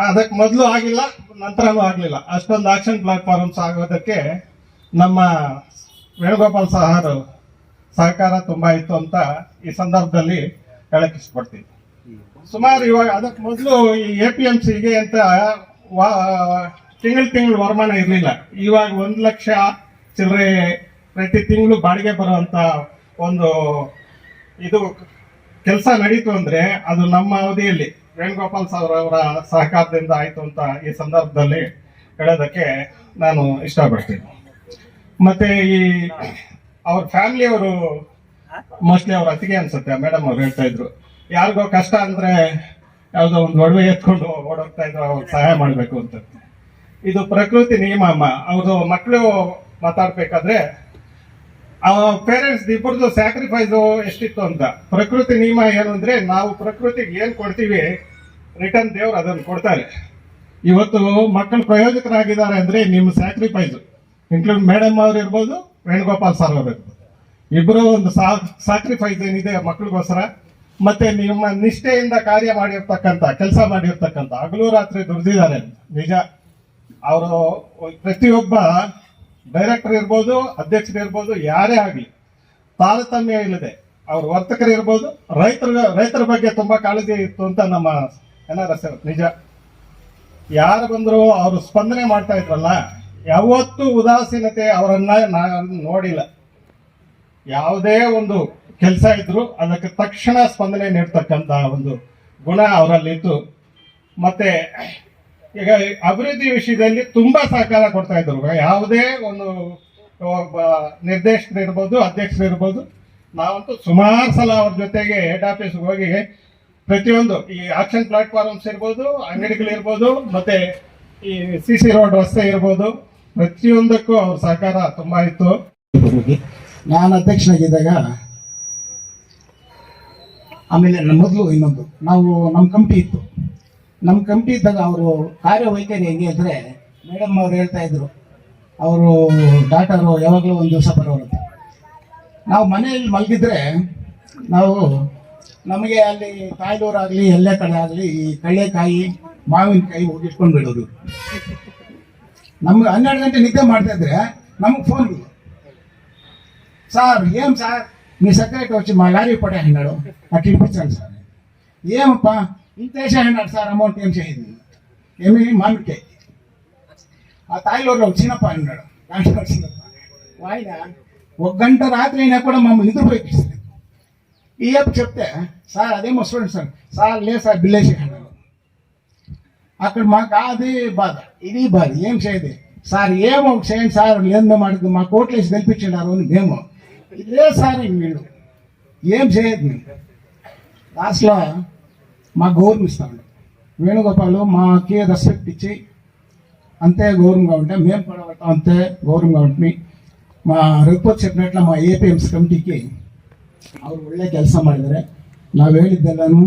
ಅದಕ್ಕೆ ಮೊದಲು ಆಗಿಲ್ಲ, ನಂತರನೂ ಆಗಲಿಲ್ಲ. ಅಷ್ಟೊಂದು ಆಕ್ಷನ್ ಪ್ಲಾಟ್ಫಾರ್ಮ್ಸ್ ಆಗೋದಕ್ಕೆ ನಮ್ಮ ವೇಣುಗೋಪಾಲ್ ಸಹಾರ್ ಸಹಕಾರ ತುಂಬಾ ಇತ್ತು ಅಂತ ಈ ಸಂದರ್ಭದಲ್ಲಿ ಹೇಳಕ್ ಇಷ್ಟಪಡ್ತೀನಿ ಸುಮಾರು ಇವಾಗ ಅದಕ್ಕೆ ಮೊದಲು ಈ ಎ ಪಿ ಎಂ ಸಿಗೆ ಅಂತ ತಿಂಗಳು ತಿಂಗಳು ವರಮಾನ ಇರಲಿಲ್ಲ. ಇವಾಗ ಒಂದು ಲಕ್ಷ ಚಿಲ್ಲರೆ ಪ್ರತಿ ತಿಂಗಳು ಬಾಡಿಗೆ ಬರುವಂತ ಒಂದು ಇದು ಕೆಲಸ ನಡೀತು ಅಂದ್ರೆ ಅದು ನಮ್ಮ ಅವಧಿಯಲ್ಲಿ ವೇಣುಗೋಪಾಲ್ ಸರ್ ಅವರ ಸಹಕಾರದಿಂದ ಆಯ್ತು ಅಂತ ಈ ಸಂದರ್ಭದಲ್ಲಿ ಹೇಳೋದಕ್ಕೆ ನಾನು ಇಷ್ಟಪಡ್ತೀನಿ. ಮತ್ತೆ ಈ ಅವ್ರ ಫ್ಯಾಮಿಲಿಯವರು ಮೋಸ್ಟ್ಲಿ ಅವ್ರ ಅತಿಗೆ ಅನ್ಸುತ್ತೆ ಮೇಡಮ್ ಅವ್ರು ಹೇಳ್ತಾ ಇದ್ರು. ಯಾರಿಗೋ ಕಷ್ಟ ಅಂದ್ರೆ ಯಾವುದೋ ಒಂದು ಒಡವೆ ಎತ್ಕೊಂಡು ಓಡೋಗ್ತಾ ಇದ್ರು ಅವ್ರಿಗೆ ಸಹಾಯ ಮಾಡಬೇಕು ಅಂತ. ಇದು ಪ್ರಕೃತಿ ನಿಯಮ ಅಮ್ಮ. ಅವ್ರದ್ದು ಮಕ್ಕಳು ಮಾತಾಡ್ಬೇಕಾದ್ರೆ ಪೇರೆಂಟ್ಸ್ ಇಬ್ಬರದು ಸ್ಯಾಕ್ರಿಫೈಸ್ ಎಷ್ಟಿತ್ತು ಅಂತ. ಪ್ರಕೃತಿ ನಿಯಮ ಏನು ಅಂದ್ರೆ, ನಾವು ಪ್ರಕೃತಿಗೆ ಏನ್ ಕೊಡ್ತೀವಿ ರಿಟರ್ನ್ ದೇವ್ರು ಅದನ್ನು ಕೊಡ್ತಾರೆ. ಇವತ್ತು ಮಕ್ಕಳು ಪ್ರಯೋಜಕರಾಗಿದ್ದಾರೆ ಅಂದ್ರೆ ನಿಮ್ಮ ಸ್ಯಾಕ್ರಿಫೈಸ್ ಇನ್ಕ್ಲೂಡ್ ಮೇಡಮ್ ಅವ್ರು ಇರ್ಬೋದು, ವೇಣುಗೋಪಾಲ್ ಸರ್ ಅವರು ಇರ್ಬೋದು. ಇಬ್ಬರು ಒಂದು ಸಾಕ್ರಿಫೈಸ್ ಏನಿದೆ ಮಕ್ಕಳಿಗೋಸ್ಕರ. ಮತ್ತೆ ನಿಮ್ಮ ನಿಷ್ಠೆಯಿಂದ ಕಾರ್ಯ ಮಾಡಿರ್ತಕ್ಕಂಥ, ಕೆಲಸ ಮಾಡಿರ್ತಕ್ಕಂಥ, ಹಗಲು ರಾತ್ರಿ ದುಡ್ದಿದ್ದಾರೆ. ನಿಜ. ಅವರು ಪ್ರತಿಯೊಬ್ಬ ಡೈರೆಕ್ಟರ್ ಇರ್ಬೋದು, ಅಧ್ಯಕ್ಷರು ಇರ್ಬೋದು, ಯಾರೇ ಆಗಲಿ, ತಾರತಮ್ಯ ಇಲ್ಲದೆ ಅವ್ರ ವರ್ತಕರು ಇರ್ಬೋದು, ರೈತರ ರೈತರ ಬಗ್ಗೆ ತುಂಬಾ ಕಾಳಜಿ ಇತ್ತು ಅಂತ ನಮ್ಮ ಎನ್ ನಿಜ. ಯಾರು ಬಂದರೂ ಅವರು ಸ್ಪಂದನೆ ಮಾಡ್ತಾ ಇದ್ರಲ್ಲ, ಯಾವತ್ತೂ ಉದಾಸೀನತೆ ಅವರನ್ನ ನಾನು ನೋಡಿಲ್ಲ. ಯಾವುದೇ ಒಂದು ಕೆಲಸ ಇದ್ರು ಅದಕ್ಕೆ ತಕ್ಷಣ ಸ್ಪಂದನೆ ನೀಡ್ತಕ್ಕಂಥ ಒಂದು ಗುಣ ಅವರಲ್ಲಿತ್ತು. ಮತ್ತೆ ಈಗ ಅಭಿವೃದ್ಧಿ ವಿಷಯದಲ್ಲಿ ತುಂಬಾ ಸಹಕಾರ ಕೊಡ್ತಾ ಇದ್ರು. ಯಾವುದೇ ಒಂದು ಒಬ್ಬ ಅಧ್ಯಕ್ಷರು ಇರ್ಬೋದು, ನಾವಂತೂ ಸುಮಾರು ಸಲ ಅವ್ರ ಜೊತೆಗೆ ಹೆಡ್ ಆಫೀಸ್ಗೆ ಹೋಗಿ ಪ್ರತಿಯೊಂದು ಈ ಆಕ್ಷನ್ ಪ್ಲಾಟ್ಫಾರ್ಮ್ಸ್ ಇರ್ಬೋದು ಅಂಗಡಿಗಳಿರ್ಬೋದು ಮತ್ತೆ ಈ ಸಿ ಸಿ ರೋಡ್ ರಸ್ತೆ ಇರ್ಬೋದು, ಪ್ರತಿಯೊಂದಕ್ಕೂ ಅವ್ರ ಸಹಕಾರ ತುಂಬಾ ಇತ್ತು. ನಾನು ಅಧ್ಯಕ್ಷನಾಗಿದ್ದಾಗ, ಆಮೇಲೆ ಮೊದಲು ಇನ್ನೊಂದು. ನಾವು ನಮ್ಮ ಕಂಪ್ನಿ ಇತ್ತು. ನಮ್ಮ ಕಂಪ್ನಿ ಇದ್ದಾಗ ಅವರು ಕಾರ್ಯವೈಖರಿ ಹೆಂಗೆ ಅಂದರೆ ಮೇಡಮ್ ಅವ್ರು ಹೇಳ್ತಾ ಇದ್ರು, ಅವರು ಡಾಕ್ಟರು ಯಾವಾಗಲೂ ಒಂದು ದಿವಸ ಬರೋರು ನಾವು ಮನೆಯಲ್ಲಿ ಮಲಗಿದ್ರೆ ನಾವು ನಮಗೆ ಅಲ್ಲಿ ಕಾಯಿದೂರಾಗಲಿ ಎಲ್ಲೇ ಕಡೆ ಆಗಲಿ, ಈ ಕಳ್ಳೆಕಾಯಿ ಮಾವಿನಕಾಯಿ ಹೋಗಿಟ್ಕೊಂಡು ಬಿಡೋದು. ನಮ್ಗೆ ಹನ್ನೆರಡು ಗಂಟೆ ನಿದ್ದೆ ಮಾಡ್ತಾ ಇದ್ರೆ ನಮಗೆ ಫೋನ್ ಇಲ್ಲ. ಸಾರ್, ಏನು ಸಾರ್? ನೀ ಸಕ್ಕರೆ వచ్చి ಮಾಡಿ లారీ ಹನ್ನೆರಡು ఆ టీపీ ಸರ್. ಏನಪ್ಪ ఇంత వేసే అన్నాడు సార్ అమౌంట్ ఏం చేయదు. ఏమి మామిడికాయ. ఆ తాయిలూరులో ఒక చిన్నప్ప ఉన్నాడు దాంట్లో చిన్నప్ప ఆయన ఒక గంట రాత్రి అయినా కూడా మమ్మల్ని నిద్రపోయిస్తుంది ఈ అప్పు చెప్తే సార్ అదేమో చూడండి సార్. సార్ లేదు సార్ బిల్లేసి అక్కడ మాకు అది బాధ ఇది బాధ ఏం చేయదు. సార్ ఏమో చేయండి సార్ లేదో మాకు మా కోట్లు వేసి గెలిపించినారు అని మేము. ఇదే సార్ మీరు ఏం చేయదు. మేము లాస్ట్లో మా గౌరవం ఇస్తాడు వేణుగోపాలు మాకి రెస్పెక్ట్ ఇచ్చి అంతే గౌరవంగా ఉంటే మేము కూడా ఉంటాం అంతే గౌరవంగా ఉంటుంది మా ರಿಪೋರ್ಟ್ చెప్పినట్లు మా ಎಪಿಎಂಸಿ ಕಮಿಟಿಗೆ ಅವ್ರು ಒಳ್ಳೆ ಕೆಲಸ ಮಾಡಿದ್ದಾರೆ ನಾವು ಹೇಳಿದ್ದೆಲ್ಲನೂ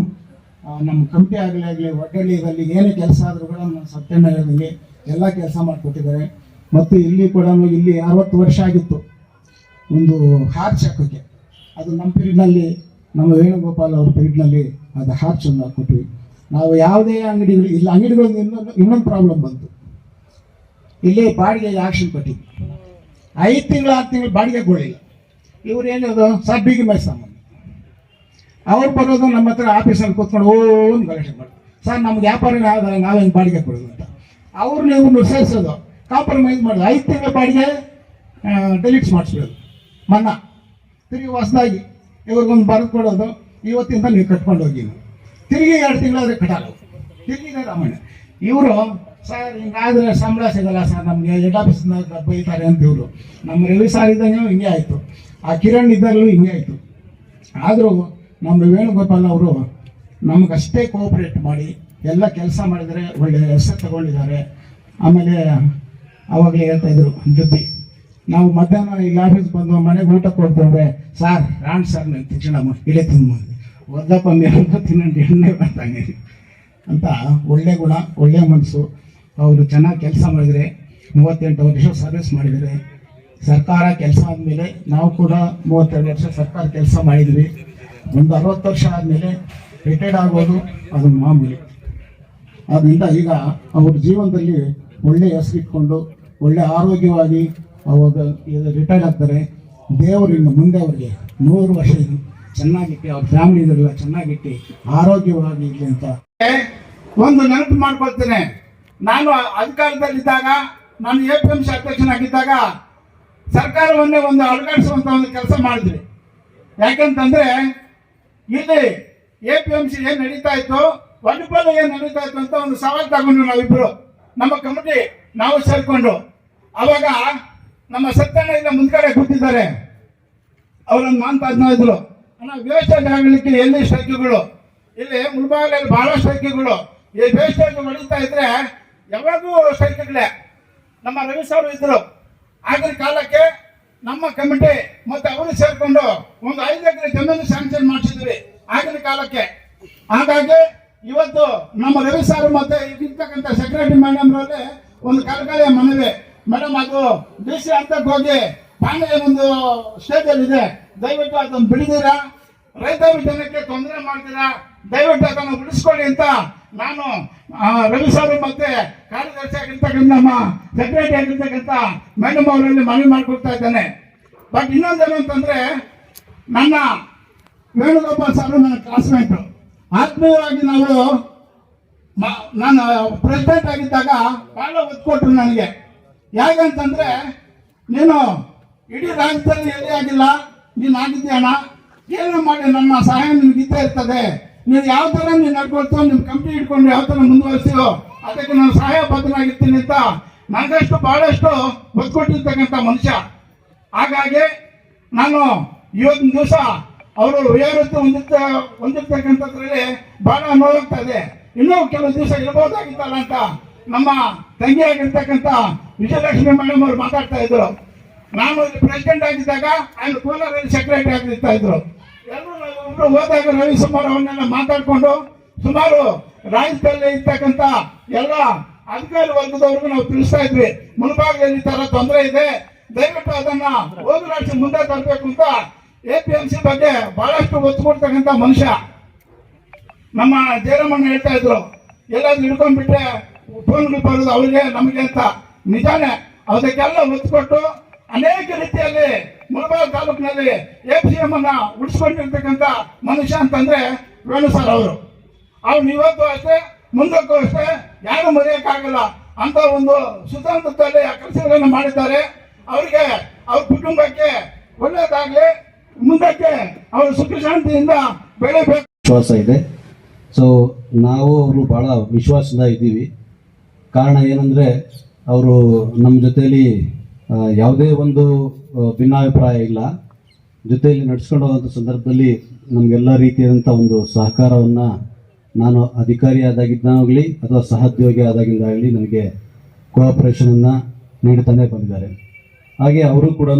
ಆ, ನಮ್ಮ ಕಮಿಟಿ ಆಗಲಿ ಆಗಲಿ ಒಡ್ಡಳ್ಳಿಯಲ್ಲಿ ಏನೇ ಕೆಲಸ ಆದರೂ ಕೂಡ ನಮ್ಮ ಸತ್ಯನ ಹೇಳಿದಂಗೆ ಎಲ್ಲ ಕೆಲಸ ಮಾಡಿಕೊಟ್ಟಿದ್ದಾರೆ ಮತ್ತು ಇಲ್ಲಿ ಕೂಡ ಇಲ್ಲಿ ಅರವತ್ತು ವರ್ಷ ಆಗಿತ್ತು ಒಂದು ಹಾರ್ಚ್ ಹಾಕೋಕ್ಕೆ ಅದು ನಮ್ಮ ಪೀರಿಯಡ್ನಲ್ಲಿ ನಮ್ಮ ವೇಣುಗೋಪಾಲ್ ಅವ್ರ ಪೀರಿಯಡ್ನಲ್ಲಿ ಅದು ಹಾರ್ಚ್ ಕೊಟ್ವಿ ನಾವು ಯಾವುದೇ ಅಂಗಡಿಗಳು ಇಲ್ಲ ಅಂಗಡಿಗಳು ಇನ್ನೊಂದು ಇನ್ನೊಂದು ಪ್ರಾಬ್ಲಮ್ ಬಂತು. ಇಲ್ಲೇ ಬಾಡಿಗೆ ಆಕ್ಷನ್ ಕೊಟ್ಟಿದ್ವಿ ಐದು ತಿಂಗಳು, ಆರು ತಿಂಗಳು ಬಾಡಿಗೆ ಕೊಡಲಿಲ್ಲ. ಇವ್ರು ಏನಿರೋದು? ಸಬ್ಬಿಗೆ ಸಾಮಾನು ಅವ್ರು ಬರೋದು ನಮ್ಮ ಹತ್ರ ಆಫೀಸಲ್ಲಿ ಕೂತ್ಕೊಂಡು, ಓ, ಅಂತ ಗಲಾಟೆ ಮಾಡೋದು ಸರ್, ನಮ್ಗೆ ವ್ಯಾಪಾರ ನಾವೇನು ಬಾಡಿಗೆ ಕೊಡೋದು ಅಂತ. ಅವ್ರನ್ನ ಇವ್ರನ್ನ ಸೇರಿಸೋದು. ಕಾಂಪ್ರಮೈಸ್ ಮಾಡೋದು. ಐದು ತಿಂಗಳ ಬಾಡಿಗೆ ಡಿಲೀಟ್ಸ್ ಮಾಡಿಸ್ಬಿಡೋದು. ಮನ್ನಾ. ತಿರುಗಿ ಹೊಸದಾಗಿ. ಇವ್ರಿಗೊಂದು ಬರೆದು ಕೊಡೋದು. ಇವತ್ತಿಂದ ನೀವು ಕಟ್ಕೊಂಡು ಹೋಗಿ ತಿರುಗಿ ಎರಡು ತಿಂಗಳಾದ್ರೆ ಕಟ್ಟಲ್ಲ ತಿರುಗಿ ರಾಮಣ್ಣ ಇವರು, ಸರ್, ಹಿಂಗಾದ್ರೆ ಸಂಬಳ ಸಿಗಲ್ಲ ಸರ್, ನಮಗೆ ಹೆಡ್ ಆಫೀಸ್ನಾಗ ಬೈತಾರೆ ಅಂತ ಇವರು. ನಮ್ಮ ರವಿ ಸಾರ್ ಇದ್ದಂಗೆ ಹಿಂಗೆ ಆಯಿತು. ಆ ಕಿರಣ್ ಇದ್ದಾಗಲೂ ಹಿಂಗೆ ಆಯಿತು. ಆದರೂ ನಮ್ಮ ವೇಣುಗೋಪಾಲ್ ಅವರು ನಮಗಷ್ಟೇ ಕೋಆಪರೇಟ್ ಮಾಡಿ, ಎಲ್ಲ ಕೆಲಸ ಮಾಡಿದರೆ ಒಳ್ಳೆ ಹೆಸರು ತಗೊಂಡಿದ್ದಾರೆ. ಆಮೇಲೆ ಅವಾಗಲೇ ಹೇಳ್ತಾ ಇದ್ರು ದುದ್ದಿ ನಾವು ಮಧ್ಯಾಹ್ನ ಇಲ್ಲಿ ಆಫೀಸ್ ಬಂದು ಮನೆಗೆ ಊಟ ಕೊಡ್ತೇವೆ ಸಾರ್, ರಾಣ್ ಸರ್ ನಾನು ತಿನ್ನಣ ಇಳೆ ಒದ್ದಪ್ಪ ಮೇಲೆ ತಿನ್ನಂಡು ಎಣ್ಣೆ ಬರ್ತಾನೆ. ಅಂತ ಒಳ್ಳೆ ಗುಣ, ಒಳ್ಳೆ ಮನಸ್ಸು. ಅವರು ಚೆನ್ನಾಗಿ ಕೆಲಸ ಮಾಡಿದರೆ, ಮೂವತ್ತೆಂಟು ವರ್ಷ ಸರ್ವಿಸ್ ಮಾಡಿದರೆ, ಸರ್ಕಾರ ಕೆಲಸ ಆದಮೇಲೆ ನಾವು ಕೂಡ ಮೂವತ್ತೆರಡು ವರ್ಷ ಸರ್ಕಾರ ಕೆಲಸ ಮಾಡಿದ್ವಿ. ಒಂದು ಅರವತ್ತು ವರ್ಷ ಆದಮೇಲೆ ರಿಟೈರ್ಡ್ ಆಗೋದು ಅದು ಮಾಮೂಲಿ. ಆದ್ದರಿಂದ ಈಗ ಅವ್ರ ಜೀವನದಲ್ಲಿ ಒಳ್ಳೆ ಹೆಸರಿಟ್ಕೊಂಡು, ಒಳ್ಳೆ ಆರೋಗ್ಯವಾಗಿ ಅವಾಗ ರಿಟೈರ್ಡ್ ಆಗ್ತಾರೆ. ದೇವರು ಇನ್ನು ಮುಂದೆ ಅವರಿಗೆ ನೂರು ವರ್ಷ ಚೆನ್ನಾಗಿಟ್ಟು, ಅವ್ರ ಫ್ಯಾಮಿಲಿ ಇದ್ರೆಲ್ಲ ಚೆನ್ನಾಗಿಟ್ಟು, ಆರೋಗ್ಯವಾಗಿ ಇರಲಿ ಅಂತ. ಒಂದು ನೆನಪು ಮಾಡ್ಕೊಳ್ತೇನೆ. ನಾನು ಅಧಿಕಾರದಲ್ಲಿದ್ದಾಗ, ನಾನು ಎ ಪಿ ಎಂ ಸಿ ಅಧ್ಯಕ್ಷನಾಗಿದ್ದಾಗ ಸರ್ಕಾರವನ್ನೇ ಒಂದು ಅಲುಗಾಡಿಸುವಂತ ಒಂದು ಕೆಲಸ ಮಾಡಿದ್ವಿ. ಯಾಕಂತಂದ್ರೆ, ಇಲ್ಲಿ ಎ ಪಿ ಎಂ ಸಿ ಏನ್ ನಡೀತಾ ಇತ್ತು ವಡಪಲ್ಲಿ ಏನ್ ನಡೀತಾ ಇತ್ತು ಅಂತ ಒಂದು ಸವಾಲು ತಗೊಂಡು ನಾವಿಬ್ರು. ನಮ್ಮ ಕಮಿಟಿ, ನಾವು ಸೇರ್ಕೊಂಡು. ಅವಾಗ ನಮ್ಮ ಸತ್ಯಣ್ಣ ಮುಂದ್ಗಡೆ ಕೂತಿದ್ದಾರೆ. ಅವರನ್ನು ಮಾತಾಡ್ತಾ ಇದ್ರು. ವೇಸ್ಟೇಜ್ ಆಗಲಿಕ್ಕೆ ಎಲ್ಲಿ ಸ್ಟ್ರೈಕ್ಗಳು ಇಲ್ಲಿ ಮುಳಬಾಗಲಲ್ಲಿ ಬಹಳ ಸ್ಟ್ರೈಕ್ಗಳು ಈ ವೇಸ್ಟೇಜ್ ಹೊಡಿತಾ ಇದ್ರೆ ಯಾವಾಗೂ ಸ್ಟ್ರೈಕ್ಗಳೇ ನಮ್ಮ ರವಿ ಸರ್ ಇದ್ರು. ಆಗಿನ ಕಾಲಕ್ಕೆ ನಮ್ಮ ಕಮಿಟಿ ಮತ್ತೆ ಅವರು ಸೇರ್ಕೊಂಡು ಒಂದು ಐದು ಎಕರೆ ಜಮೀನು ಸ್ಯಾಂಕ್ಷನ್ ಮಾಡಿಸಿದ್ವಿ ಆಗಿನ ಕಾಲಕ್ಕೆ. ಹಾಗಾಗಿ ಇವತ್ತು ನಮ್ಮ ರವಿ ಸರ್ ಮತ್ತೆ ಇರ್ತಕ್ಕಂಥ ಸೆಕ್ರೆಟರಿ ಮೇಡಮ್ ಒಂದು ಕಳಕಳಿಯ ಮನವಿ. ಮೇಡಮ್, ಅದು ಡಿ ಸಿ ಹಂತಕ್ಕೆ ಹೋಗಿ ಪಾಂಡೆ ಒಂದು ಸ್ಟೇಜ್ ಅಲ್ಲಿ ಇದೆ ದಯವಿಟ್ಟು ಅದನ್ನು ಬಿಡಿದೀರಾ? ರೈತರ ಜನಕ್ಕೆ ತೊಂದರೆ ಮಾಡ್ತೀರಾ? ದಯವಿಟ್ಟು ಅದನ್ನು ಬಿಡಿಸ್ಕೊಳ್ಳಿ ಅಂತ ನಾನು ರವಿ ಸರ್ ಮತ್ತೆ ಕಾರ್ಯದರ್ಶಿ ಆಗಿರ್ತಕ್ಕಂಥ ನಮ್ಮ ಸೆಕ್ರೆಟರಿ ಆಗಿರ್ತಕ್ಕಂಥ ಮೇಡಮ್ ಅವರಲ್ಲಿ ಮನವಿ ಮಾಡಿಕೊಡ್ತಾ ಇದ್ದೇನೆ. ಬಟ್ ಇನ್ನೊಂದೇನು ಅಂತಂದ್ರೆ, ನನ್ನ ವೇಣುಗೋಪಾಲ್ ಸರ್ ನನ್ನ ಕ್ಲಾಸ್ಮೇಟ್ ಆತ್ಮೀಯವಾಗಿ ನಾವು ನಾನು ಪ್ರೆಸಿಡೆಂಟ್ ಆಗಿದ್ದಾಗ ಬಹಳ ಒತ್ತು ಕೊಟ್ಟರು ನನಗೆ. ಯಾಕಂತಂದ್ರೆ, ನೀನು ಇಡೀ ರಾಜ್ಯದಲ್ಲಿ ಎಲ್ಲಿ ಆಗಿಲ್ಲ? ನೀನು ಆಗಿದ್ದೀಯಣ್ಣ ಏನು ಮಾಡಿ, ನನ್ನ ಸಹಾಯ ನಿಮ್ಗೆ ಇದ್ದೇ ಇರ್ತದೆ. ನೀನು ಯಾವ ಥರ ನೀನು ನಡ್ಕೊಳ್ತೋ ನಿಮ್ಮ ಕಂಪ್ನಿ ಇಟ್ಕೊಂಡು ಯಾವ ಥರ ಮುಂದುವರಿಸ್ತೀವೋ ಅದಕ್ಕೆ ನಾನು ಸಹಾಯ ಬದಲಾಗಿರ್ತೀನಿ ಅಂತ ನನಗಷ್ಟು ಬಹಳಷ್ಟು ಬದುಕೊಟ್ಟಿರ್ತಕ್ಕಂಥ ಕೊಟ್ಟಿರ್ತಕ್ಕಂಥ ಮನುಷ್ಯ. ಹಾಗಾಗಿ ನಾನು ಇವತ್ತಿನ ದಿವಸ ಅವರು ವಯೋವೃತ್ತಿ ಹೊಂದಿರ್ತ ಹೊಂದಿರ್ತಕ್ಕಂಥದ್ರಲ್ಲಿ ಬಹಳ ನೋವಾಗ್ತಾ ಇದೆ. ಇನ್ನೂ ಕೆಲವು ದಿವಸ ಇರ್ಬೋದಾಗಿತ್ತಲ್ಲ ಅಂತ ನಮ್ಮ ತಂಗಿಯಾಗಿರ್ತಕ್ಕಂಥ ವಿಜಯಲಕ್ಷ್ಮಿ ಮೇಡಮ್ ಅವರು ಮಾತಾಡ್ತಾ ಇದ್ರು. ನಾನು ಇಲ್ಲಿ ಪ್ರೆಸಿಡೆಂಟ್ ಆಗಿದ್ದಾಗ ఆయన ಕೋಲಾರಲ್ಲಿ ಸೆಕ್ರೆಟರಿ ಆಗಿರ್ತಾ ಇದ್ರು ಎಲ್ಲರೂ ಒಬ್ರು ಹೋದಾಗ ರವಿ ಸುಮಾರು ಅವನ್ನೆಲ್ಲ ಮಾತಾಡ್ಕೊಂಡು ಸುಮಾರು ರಾಜ್ಯದಲ್ಲಿ ಇರ್ತಕ್ಕಂಥ ಎಲ್ಲ ಅಧಿಕಾರಿ ವರ್ಗದವ್ರಿಗೂ ನಾವು ತಿಳಿಸ್ತಾ ಇದ್ವಿ ಮುಳಬಾಗದಲ್ಲಿ ಈ ತರ ತೊಂದರೆ ಇದೆ ದಯವಿಟ್ಟು ಅದನ್ನ ಹೋಗಲಾಡಿಸಿ ಮುಂದೆ ತರಬೇಕು ಅಂತ ಎ ಪಿ ಎಂ ಸಿ ಬಗ್ಗೆ ಬಹಳಷ್ಟು ಒತ್ತು ಕೊಡ್ತಕ್ಕಂಥ ಮನುಷ್ಯ ನಮ್ಮ ಜಯರಾಮಣ್ಣ ಹೇಳ್ತಾ ಇದ್ರು ಎಲ್ಲಾದ್ರೂ ಹಿಡ್ಕೊಂಡ್ಬಿಟ್ರೆ ಫೋನ್ಗಳು ಬರೋದು ಅವ್ರಿಗೆ ನಮಗೆ ಅಂತ ನಿಜಾನೇ ಅದಕ್ಕೆಲ್ಲ ಒತ್ತು ಕೊಟ್ಟು ಅನೇಕ ರೀತಿಯಲ್ಲಿ ಮುಳಬಾಗ ತಾಲೂಕಿನಲ್ಲಿ ಎ ಪಿ ಎಂ ಅನ್ನ ಉಳಿಸ್ಕೊಂಡಿರ್ತಕ್ಕಂಥ ಮನುಷ್ಯ ಅಂತಂದ್ರೆ ವೇಣು ಸರ್ ಅವರು. ಅವ್ರು ಇವತ್ತು ಅಷ್ಟೇ ಮುಂದಕ್ಕೂ ಅಷ್ಟೇ ಯಾರು ಮರೆಯಕ್ಕಾಗಲ್ಲ. ಅಂತ ಒಂದು ಸುತಂತ್ರದಲ್ಲಿ ಕೆಲಸಗಳನ್ನು ಮಾಡಿದ್ದಾರೆ. ಅವರಿಗೆ ಅವ್ರ ಕುಟುಂಬಕ್ಕೆ ಒಳ್ಳೆಯದಾಗಲಿ ಮುಂದಕ್ಕೆ ಅವರು ಸುಖ ಶಾಂತಿಯಿಂದ ಬೆಳೆಯಬೇಕು ವಿಶ್ವಾಸ ಇದೆ. ಸೊ ನಾವು ಅವರು ಭಾಳ ವಿಶ್ವಾಸದ ಇದ್ದೀವಿ. ಕಾರಣ ಏನಂದರೆ ಅವರು ನಮ್ಮ ಜೊತೆಯಲ್ಲಿ ಆ, ಯಾವುದೇ ಒಂದು ಭಿನ್ನಾಭಿಪ್ರಾಯ ಇಲ್ಲ. ಜೊತೆಯಲ್ಲಿ ನಡೆಸ್ಕೊಂಡು ಹೋದಂಥ ಸಂದರ್ಭದಲ್ಲಿ ನಮಗೆಲ್ಲ ರೀತಿಯಾದಂಥ ಒಂದು ಸಹಕಾರವನ್ನು ನಾನು ಅಧಿಕಾರಿ ಆದಾಗಿದ್ದಾಗಲಿ ಅಥವಾ ಸಹೋದ್ಯೋಗಿ ಆದಾಗಿದ್ದಾಗಲಿ ನನಗೆ ಕೋಆಪರೇಷನನ್ನು ನೀಡ್ತಾನೆ ಬಂದಿದ್ದಾರೆ. ಹಾಗೆ ಅವರು ಕೂಡ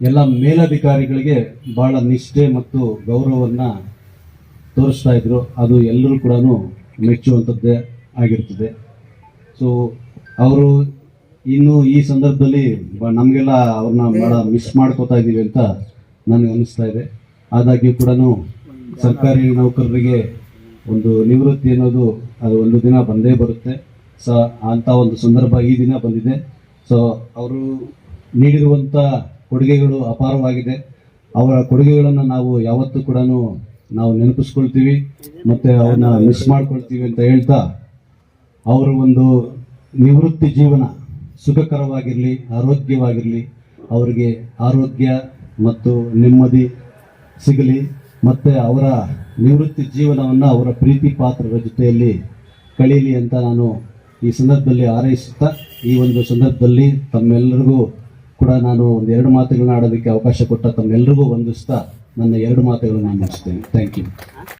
ಎಲ್ಲ ಮೇಲಧಿಕಾರಿಗಳಿಗೆ ಬಹಳ ನಿಷ್ಠೆ ಮತ್ತು ಗೌರವವನ್ನು ತೋರಿಸ್ತಾ ಇದ್ರು. ಅದು ಎಲ್ಲರೂ ಕೂಡ ಮೆಚ್ಚುವಂಥದ್ದೇ ಆಗಿರ್ತದೆ. ಸೊ ಅವರು ಇನ್ನು ಈ ಸಂದರ್ಭದಲ್ಲಿ ನಮಗೆಲ್ಲ ಅವ್ರನ್ನ ಬಹಳ ಮಿಸ್ ಮಾಡ್ಕೋತಾ ಇದ್ದೀವಿ ಅಂತ ನನಗೆ ಅನಿಸ್ತಾ ಇದೆ. ಆದಾಗ್ಯೂ ಕೂಡ ಸರ್ಕಾರಿ ನೌಕರರಿಗೆ ಒಂದು ನಿವೃತ್ತಿ ಅನ್ನೋದು ಅದು ಒಂದು ದಿನ ಬಂದೇ ಬರುತ್ತೆ. ಸೊ ಅಂಥ ಒಂದು ಸಂದರ್ಭ ಈ ದಿನ ಬಂದಿದೆ. ಸೊ ಅವರು ನೀಡಿರುವಂಥ ಕೊಡುಗೆಗಳು ಅಪಾರವಾಗಿದೆ. ಅವರ ಕೊಡುಗೆಗಳನ್ನು ನಾವು ಯಾವತ್ತೂ ಕೂಡ ನಾವು ನೆನಪಿಸ್ಕೊಳ್ತೀವಿ ಮತ್ತು ಅವನ್ನ ಮಿಸ್ ಮಾಡ್ಕೊಳ್ತೀವಿ ಅಂತ ಹೇಳ್ತಾ, ಅವರು ಒಂದು ನಿವೃತ್ತಿ ಜೀವನ ಸುಖಕರವಾಗಿರಲಿ ಆರೋಗ್ಯವಾಗಿರಲಿ, ಅವರಿಗೆ ಆರೋಗ್ಯ ಮತ್ತು ನೆಮ್ಮದಿ ಸಿಗಲಿ. ಮತ್ತು ಅವರ ನಿವೃತ್ತಿ ಜೀವನವನ್ನು ಅವರ ಪ್ರೀತಿ ಪಾತ್ರರ ಜೊತೆಯಲ್ಲಿ ಕಳೀಲಿ ಅಂತ ನಾನು ಈ ಸಂದರ್ಭದಲ್ಲಿ ಹಾರೈಸುತ್ತಾ, ಈ ಒಂದು ಸಂದರ್ಭದಲ್ಲಿ ತಮ್ಮೆಲ್ಲರಿಗೂ ಕೂಡ ನಾನು ಒಂದು ಎರಡು ಮಾತುಗಳನ್ನ ಆಡೋದಕ್ಕೆ ಅವಕಾಶ ಕೊಟ್ಟ ತಮ್ಮೆಲ್ಲರಿಗೂ ವಂದಿಸ್ತಾ ನನ್ನ ಎರಡು ಮಾತುಗಳನ್ನು ಮುಗಿಸ್ತೇನೆ. Thank you